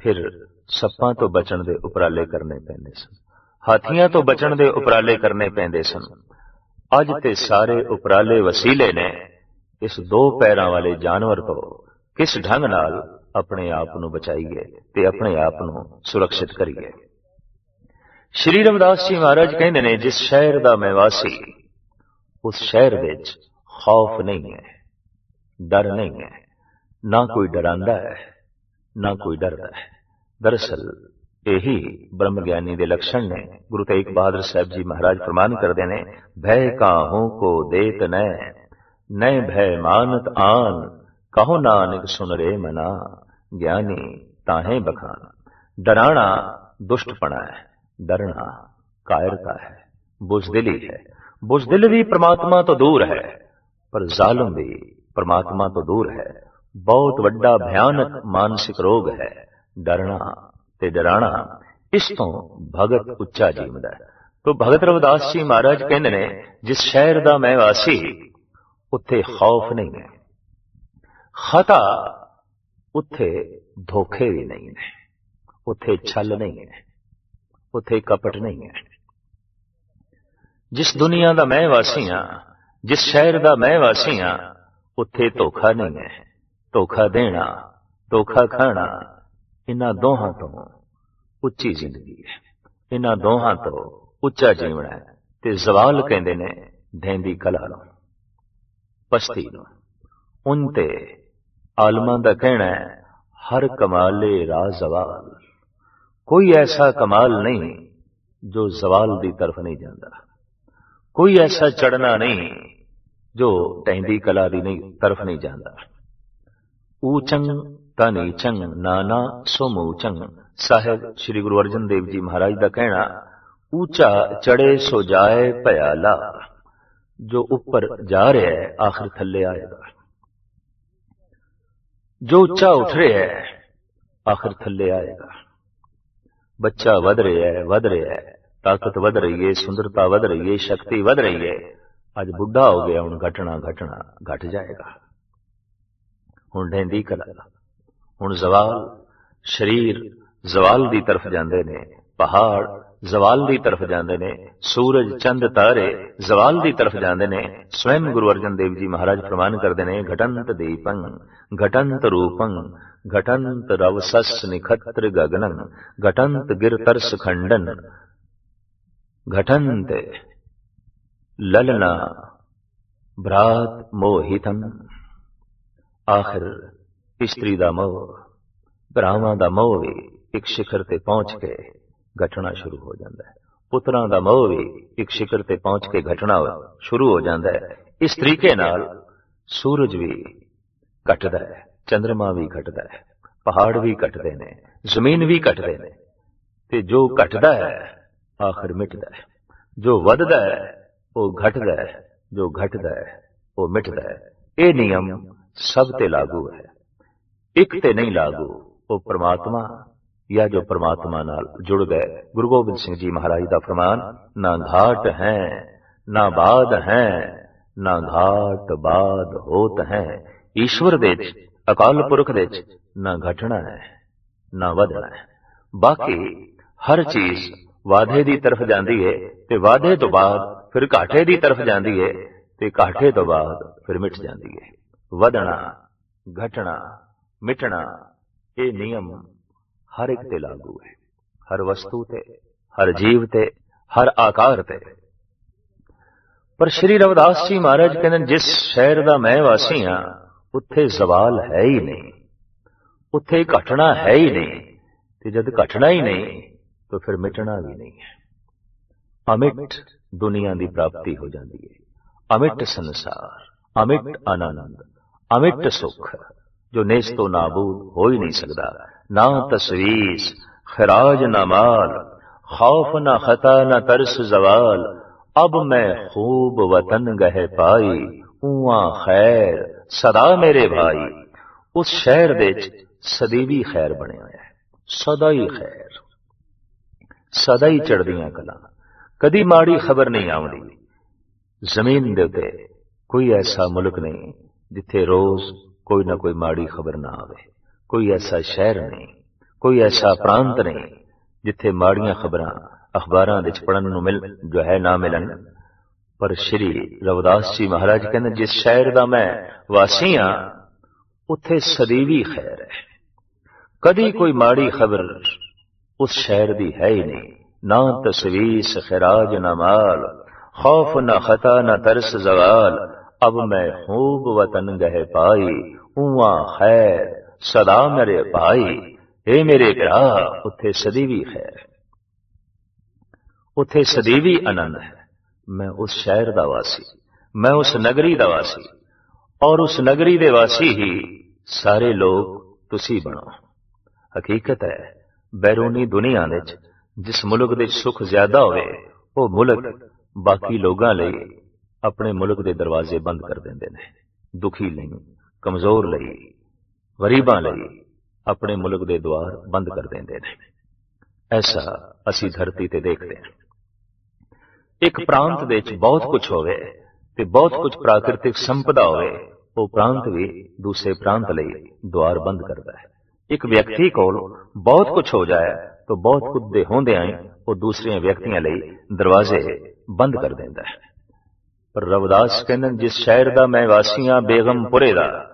ਫਿਰ ਸੱਪਾਂ ਤੋਂ ਬਚਣ ਦੇ ਉਪਰਾਲੇ ਕਰਨੇ ਪੈਂਦੇ ਸਨ ਹਾਥੀਆਂ ਤੋਂ ਬਚਣ ਦੇ ਉਪਰਾਲੇ ਕਰਨੇ ਪੈਂਦੇ ਸਨ ਅੱਜ ਤੇ ਸਾਰੇ ਉਪਰਾਲੇ ਵਸੀਲੇ ਨੇ ਇਸ ਦੋ ਪੈਰਾਂ ਵਾਲੇ ਜਾਨਵਰ ਤੋਂ ਕਿਸ ਢੰਗ ਨਾਲ ਆਪਣੇ ਆਪ ਨੂੰ ਬਚਾਈਏ ਤੇ ਆਪਣੇ ਆਪ ਨੂੰ ਸੁਰੱਖਿਅਤ ਕਰੀਏ। ਸ਼੍ਰੀ ਰਵਿਦਾਸ ਜੀ ਮਹਾਰਾਜ ਕਹਿੰਦੇ ਨੇ, ਜਿਸ ਸ਼ਹਿਰ ਦਾ ਮੈਂ ਵਾਸੀ, ਉਸ ਸ਼ਹਿਰ ਵਿੱਚ ਖੌਫ ਨਹੀਂ ਹੈ, ਡਰ ਨਹੀਂ ਹੈ, ਨਾ ਕੋਈ ਡਰਾਂਦਾ ਹੈ, ਨਾ ਕੋਈ ਡਰਦਾ ਹੈ। ਦਰਅਸਲ ਇਹੀ ਬ੍ਰਹਮ ਗਿਆਨੀ ਦੇ ਲਕਸ਼ਣ ਨੇ। ਗੁਰੂ ਤੇਗ ਬਹਾਦਰ ਸਾਹਿਬ ਜੀ ਮਹਾਰਾਜ ਫਰਮਾਨ ਕਰਦੇ ਨੇ, ਭੈ ਕਾਹੂ ਕੋ ਦੇਤ ਨੈ ਨੈ ਭੈ ਮਾਨਤ ਆਨ, ਕਹੋ ਨਾਨਕ ਸੁਨ ਰੇ ਮਨਾ, ਗਿਆਨੀ ਤਾਹੇ ਬਖਾਨ। ਡਰਾਣਾ ਦੁਸ਼ਟਪਣਾ ਹੈ, ਡਰਣਾ ਕਾਇਰਤਾ ਹੈ ਬੁਜ਼ਦਿਲੀ ਹੈ। ਬੁਜ਼ਦਿਲ ਵੀ ਪ੍ਰਮਾਤਮਾ ਤੋਂ ਦੂਰ ਹੈ, ਪਰ ਜ਼ਾਲਮ ਵੀ ਪ੍ਰਮਾਤਮਾ ਤੋਂ ਦੂਰ ਹੈ। ਬਹੁਤ ਵੱਡਾ ਭਿਆਨਕ ਮਾਨਸਿਕ ਰੋਗ ਹੈ ਡਰਨਾ ਤੇ ਡਰਾਣਾ ਇਸ ਤੋਂ ਭਗਤ ਉੱਚਾ ਜੀਵਦਾ ਹੈ। ਤੋ ਭਗਤ ਰਵਿਦਾਸ ਜੀ ਮਹਾਰਾਜ ਕਹਿੰਦੇ ਨੇ, ਜਿਸ ਸ਼ਹਿਰ ਦਾ ਮੈਂ ਵਾਸੀ ਉੱਥੇ ਖੌਫ ਨਹੀਂ ਹੈ ਖਤਾ ਉੱਥੇ ਧੋਖੇ ਵੀ ਨਹੀਂ ਨੇ। ਉੱਥੇ ਛਲ ਨਹੀਂ ਹੈ ਉੱਥੇ ਕਪਟ ਨਹੀਂ ਹੈ ਜਿਸ ਦੁਨੀਆ ਦਾ ਮੈਂ ਵਾਸੀ ਹਾਂ ਜਿਸ ਸ਼ਹਿਰ ਦਾ ਮੈਂ ਵਾਸੀ ਹਾਂ ਉੱਥੇ ਧੋਖਾ ਨਹੀਂ ਹੈ। ਧੋਖਾ ਦੇਣਾ ਧੋਖਾ ਖਾਣਾ ਇਹਨਾਂ ਦੋਹਾਂ ਤੋਂ ਉੱਚੀ ਜ਼ਿੰਦਗੀ ਹੈ। ਇਹਨਾਂ ਦੋਹਾਂ ਤੋਂ ਉੱਚਾ ਜੀਵਨ ਹੈ ਤੇ ਜ਼ਵਾਲ ਕਹਿੰਦੇ ਨੇ ਧੈਂਦੀ ਕਲਾ ਨੂੰ ਪਸਤੀ ਨੂੰ ਉਨ ਤੇ ਆਲਮਾਂ ਦਾ ਕਹਿਣਾ ਹੈ, ਹਰ ਕਮਾਲੇ ਰਾ ਜ਼ਵਾਲ। ਕੋਈ ਐਸਾ ਕਮਾਲ ਨਹੀਂ ਜੋ ਜ਼ਵਾਲ ਦੀ ਤਰਫ ਨਹੀਂ ਜਾਂਦਾ। ਕੋਈ ਐਸਾ ਚੜਨਾ ਨਹੀਂ ਜੋ ਟੈਂਦੀ ਕਲਾ ਦੀ ਨਹੀਂ ਤਰਫ ਨਹੀਂ ਜਾਂਦਾ। ਊਚੰਗ ਤਨੀਚੰਗ ਨਾਨਾ ਸੋਮੂਚੰਗ ਸਾਹਿਬ ਸ੍ਰੀ ਗੁਰੂ ਅਰਜਨ ਦੇਵ ਜੀ ਮਹਾਰਾਜ ਦਾ ਕਹਿਣਾ ਉੱਚਾ ਚੜੇ ਸੋ ਜਾਏ ਭਿਆਲਾ ਜੋ ਉੱਪਰ ਜਾ ਰਿਹਾ ਹੈ, ਆਖਰ ਥੱਲੇ ਆਏਗਾ ਜੋ ਉੱਚਾ ਉੱਠ ਰਿਹਾ ਹੈ, ਆਖਰ ਥੱਲੇ ਆਏਗਾ ਬੱਚਾ ਵਧ ਰਿਹਾ ਹੈ, ਵਧ ਰਿਹਾ ਹੈ, ਤਾਕਤ ਵਧ ਰਹੀ ਹੈ, ਸੁੰਦਰਤਾ ਵਧ ਰਹੀ ਹੈ, ਸ਼ਕਤੀ ਵਧ ਰਹੀ ਹੈ। ਅੱਜ ਬੁੱਢਾ ਹੋ ਗਿਆ, ਹੁਣ ਘਟਣਾ ਘਟਣਾ, ਘਟ ਜਾਏਗਾ। ਹੁਣ ਢੈਂਦੀ ਕਲਾ, ਹੁਣ ਜ਼ਵਾਲ, ਸਰੀਰ ਜ਼ਵਾਲ ਦੀ ਤਰਫ ਜਾਂਦੇ ਨੇ, ਪਹਾੜ ਜ਼ਵਾਲ ਦੀ ਤਰਫ ਜਾਂਦੇ ਨੇ, ਸੂਰਜ, ਚੰਦ, ਤਾਰੇ, ਜ਼ਵਾਲ ਦੀ ਤਰਫ ਜਾਂਦੇ ਨੇ ਸਵੈਮ ਗੁਰੂ ਅਰਜਨ ਦੇਵ ਜੀ ਮਹਾਰਾਜ ਪ੍ਰਮਾਨ ਕਰਦੇ ਨੇ, ਘਟੰਤ ਦੀਪੰ, ਘਟੰਤ ਰੂਪੰ, ਘਟੰਤ ਰਵਸਸ ਨਿਖਤਰ ਗਗਨੰ, ਘਟੰਤ ਗਿਰਤਰਸ ਖੰਡਨ, ਘਟੰਤ ਲਲਨਾ ਭਰਾਤ ਮੋਹਿਤੰ। ਆਖਰ ਇਸਤਰੀ ਦਾ ਮੋਹ, ਭਰਾਵਾਂ ਦਾ ਮੋਹ ਵੀ ਇੱਕ ਸਿਖਰ ਤੇ ਪਹੁੰਚ ਕੇ ਘਟਣਾ ਸ਼ੁਰੂ ਹੋ ਜਾਂਦਾ ਹੈ। ਪੁੱਤਰਾਂ ਦਾ ਮੋਹ ਵੀ ਇੱਕ ਸਿਖਰ ਤੇ ਪਹੁੰਚ ਕੇ ਘਟਣਾ ਸ਼ੁਰੂ ਹੋ ਜਾਂਦਾ ਹੈ। ਇਸ ਤਰੀਕੇ ਨਾਲ ਸੂਰਜ ਵੀ ਘਟਦਾ ਹੈ ਚੰ드ਰਮਾ ਵੀ ਘਟਦਾ ਹੈ, ਪਹਾੜ ਵੀ ਘਟਦੇ ਨੇ, ਜ਼ਮੀਨ ਵੀ ਘਟਦੇ ਨੇ। ਤੇ ਜੋ ਘਟਦਾ ਹੈ, ਆਖਰ ਮਿਟਦਾ ਹੈ। ਜੋ ਵੱਧਦਾ ਹੈ, ਉਹ ਘਟਦਾ ਹੈ, ਜੋ ਘਟਦਾ ਹੈ, ਉਹ ਮਿਟਦਾ ਹੈ। ਇਹ ਨਿਯਮ ਸਭ ਤੇ ਲਾਗੂ ਹੈ। ਇੱਕ ਤੇ ਨਹੀਂ ਲਾਗੂ, ਉਹ ਪ੍ਰਮਾਤਮਾ ਜਾਂ ਜੋ ਪ੍ਰਮਾਤਮਾ ਨਾਲ ਜੁੜ ਗਏ ਗੁਰੂ ਗੋਬਿੰਦ ਸਿੰਘ ਜੀ ਮਹਾਰਾਜ ਦਾ ਫਰਮਾਨ ਨਾ ਘਾਟ ਹੈ ਨਾ ਬਾਦ ਹੈ ਨਾ ਘਾਟ ਬਾਦ ਹੋਤ ਹੈ ਈਸ਼ਵਰ ਦੇ ਵਿੱਚ ਅਕਾਲ ਪੁਰਖ ਦੇ ਵਿੱਚ ਨਾ ਘਟਣਾ ਹੈ ਨਾ ਵਧਣਾ ਹੈ ਬਾਕੀ ਹਰ ਚੀਜ਼ ਵਾਧੇ ਦੀ ਤਰਫ ਜਾਂਦੀ ਹੈ ਤੇ ਵਾਧੇ ਤੋਂ ਬਾਅਦ ਫਿਰ ਘਾਟੇ ਦੀ ਤਰਫ ਜਾਂਦੀ ਹੈ ਤੇ ਘਾਟੇ ਤੋਂ ਬਾਅਦ ਫਿਰ ਮਿਟ ਜਾਂਦੀ ਹੈ ਵਧਣਾ ਘਟਣਾ ਮਿਟਣਾ ਇਹ ਨਿਯਮ ਹਰ ਇੱਕ ਤੇ ਲਾਗੂ ਹੈ। ਹਰ ਵਸਤੂ ਤੇ, ਹਰ ਜੀਵ ਤੇ, ਹਰ ਆਕਾਰ ਤੇ। ਪਰ ਸ਼੍ਰੀ ਰਵਿਦਾਸ ਜੀ ਮਹਾਰਾਜ ਕਹਿੰਦੇ, ਜਿਸ ਸ਼ਹਿਰ ਦਾ ਮੈਂ ਵਾਸੀ ਹਾਂ, ਉੱਥੇ ਜ਼ਵਾਲ ਹੈ ਹੀ ਨਹੀਂ। ਉੱਥੇ ਘਟਣਾ ਹੈ ਹੀ ਨਹੀਂ। ਤੇ ਜਦ ਘਟਣਾ ਹੀ ਨਹੀਂ, ਤਾਂ ਫਿਰ ਮਿਟਣਾ ਵੀ ਨਹੀਂ ਹੈ। ਅਮਿਟ ਦੁਨੀਆ ਦੀ ਪ੍ਰਾਪਤੀ ਹੋ ਜਾਂਦੀ ਹੈ। ਅਮਿਟ ਸੰਸਾਰ, ਅਮਿਟ ਆਨੰਦ, ਅਮਿਟ ਸੁਖ, ਜੋ ਨੇਸ ਤੋਂ ਨਾਬੂਦ ਹੋ ਹੀ ਨਹੀਂ ਸਕਦਾ। ਨਾ ਤਸਵੀਸ ਖਰਾਜ ਨਾ ਮਾਲ ਖੌਫ ਨਾ ਖਤਾ ਨਾ ਤਰਸ ਜ਼ਵਾਲ ਅਬ ਮੈਂ ਖੂਬ ਵਤਨ ਗਹਿ ਪਾਈ ਉਆ ਖੈਰ ਸਦਾ ਮੇਰੇ ਭਾਈ ਉਸ ਸ਼ਹਿਰ ਦੇ ਵਿੱਚ ਸਦੀਵੀ ਖੈਰ ਬਣਿਆ ਹੋਇਆ ਹੈ ਸਦਾ ਹੀ ਖੈਰ ਸਦਾ ਹੀ ਚੜਦੀਆਂ ਕਲਾ ਕਦੀ ਮਾੜੀ ਖਬਰ ਨਹੀਂ ਆਉਂਦੀ ਜ਼ਮੀਨ ਦੇ ਉੱਤੇ ਕੋਈ ਐਸਾ ਮੁਲਕ ਨਹੀਂ ਜਿੱਥੇ ਰੋਜ਼ ਕੋਈ ਨਾ ਕੋਈ ਮਾੜੀ ਖਬਰ ਨਾ ਆਵੇ ਕੋਈ ਐਸਾ ਸ਼ਹਿਰ ਨਹੀਂ, ਕੋਈ ਐਸਾ ਪ੍ਰਾਂਤ ਨਹੀਂ, ਜਿੱਥੇ ਮਾੜੀਆਂ ਖਬਰਾਂ ਅਖਬਾਰਾਂ ਵਿੱਚ ਪੜਨ ਨੂੰ ਮਿਲ, ਜੋ ਹੈ ਨਾ ਮਿਲਣ। ਪਰ ਸ਼੍ਰੀ ਰਵਦਾਸ ਜੀ ਮਹਾਰਾਜ ਕਹਿੰਦੇ, ਜਿਸ ਸ਼ਹਿਰ ਦਾ ਮੈਂ ਵਾਸੀ ਹਾਂ, ਉੱਥੇ ਸਦੀਵੀ ਖੈਰ ਹੈ। ਕਦੀ ਕੋਈ ਮਾੜੀ ਖਬਰ ਉਸ ਸ਼ਹਿਰ ਦੀ ਹੈ ਹੀ ਨਹੀਂ। ਨਾ ਤਸਵੀਸ ਖਰਾਜ, ਨਾ ਮਾਲ, ਖੌਫ, ਨਾ ਖਤਾ, ਨਾ ਤਰਸ, ਜ਼ਵਾਲ। ਅਬ ਮੈਂ ਹੂਬ ਵਤਨ ਗਹਿ ਪਾਈ ਉਆ ਖੈਰ ਸਦਾ ਮੇਰੇ ਭਾਈ ਏ ਮੇਰੇ ਭਰਾ, ਉੱਥੇ ਸਦੀਵੀ ਖੈਰ। ਉੱਥੇ ਸਦੀਵੀ ਆਨੰਦ ਹੈ। ਮੈਂ ਉਸ ਸ਼ਹਿਰ ਦਾ ਵਾਸੀ, ਮੈਂ ਉਸ ਨਗਰੀ ਦਾ ਵਾਸੀ, ਔਰ ਉਸ ਨਗਰੀ ਦੇ ਵਾਸੀ ਹੀ ਸਾਰੇ ਲੋਕ ਤੁਸੀਂ ਬਣੋ। ਹਕੀਕਤ ਹੈ, ਬੈਰੂਨੀ ਦੁਨੀਆ ਵਿੱਚ ਜਿਸ ਮੁਲਕ ਦੇ ਸੁੱਖ ਜ਼ਿਆਦਾ ਹੋਵੇ, ਉਹ ਮੁਲਕ ਬਾਕੀ ਲੋਕਾਂ ਲਈ ਆਪਣੇ ਮੁਲਕ ਦੇ ਦਰਵਾਜ਼ੇ ਬੰਦ ਕਰ ਦਿੰਦੇ ਨੇ। ਦੁਖੀ ਲਈ ਕਮਜ਼ੋਰ ਲਈ ਗਰੀਬਾਂ ਲਈ ਆਪਣੇ ਮੁਲਕ ਦੇ ਦਵਾਰ ਬੰਦ ਕਰ ਦਿੰਦੇ ਨੇ। ਐਸਾ ਅਸੀਂ ਧਰਤੀ ਤੇ ਦੇਖਦੇ ਹਾਂ। ਇੱਕ ਪ੍ਰਾਂਤ ਦੇ ਵਿੱਚ ਬਹੁਤ ਕੁਝ ਹੋਵੇ ਤੇ ਬਹੁਤ ਕੁਝ ਪ੍ਰਾਕਿਰਤਿਕ ਸੰਪਦਾ ਹੋਵੇ, ਉਹ ਪ੍ਰਾਂਤ ਵੀ ਦੂਸਰੇ ਪ੍ਰਾਂਤ ਲਈ ਦਵਾਰ ਬੰਦ ਕਰਦਾ ਹੈ। ਇੱਕ ਵਿਅਕਤੀ ਕੋਲ ਬਹੁਤ ਕੁਝ ਹੋ ਜਾਏ ਤਾਂ ਬਹੁਤ ਕੁਝ ਦੇ ਹੁੰਦਿਆਂ ਉਹ ਦੂਸਰੇ ਵਿਅਕਤੀਆਂ ਲਈ ਦਰਵਾਜ਼ੇ ਬੰਦ ਕਰ ਦਿੰਦਾ ਹੈ। ਪਰ ਰਵਿਦਾਸ ਕਹਿੰਦੇ ਜਿਸ ਸ਼ਹਿਰ ਦਾ ਮੈਂ ਵਾਸੀਆਂ ਬੇਗਮਪੁਰੇ ਦਾ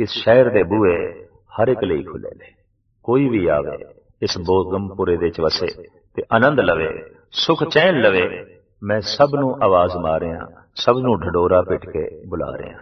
ਇਸ ਸ਼ਹਿਰ ਦੇ ਬੂਹੇ ਹਰ ਇੱਕ ਲਈ ਖੁੱਲੇ ਨੇ। ਕੋਈ ਵੀ ਆਵੇ, ਇਸ ਬੋਗਮਪੁਰੇ ਦੇ ਚ ਵਸੇ ਤੇ ਆਨੰਦ ਲਵੇ, ਸੁਖ ਚੈਨ ਲਵੇ, ਮੈਂ ਸਭ ਨੂੰ ਆਵਾਜ਼ ਮਾਰਿਆ, ਸਭ ਨੂੰ ਢਡੋਰਾ ਪਿੱਟ ਕੇ ਬੁਲਾ ਰਿਹਾ।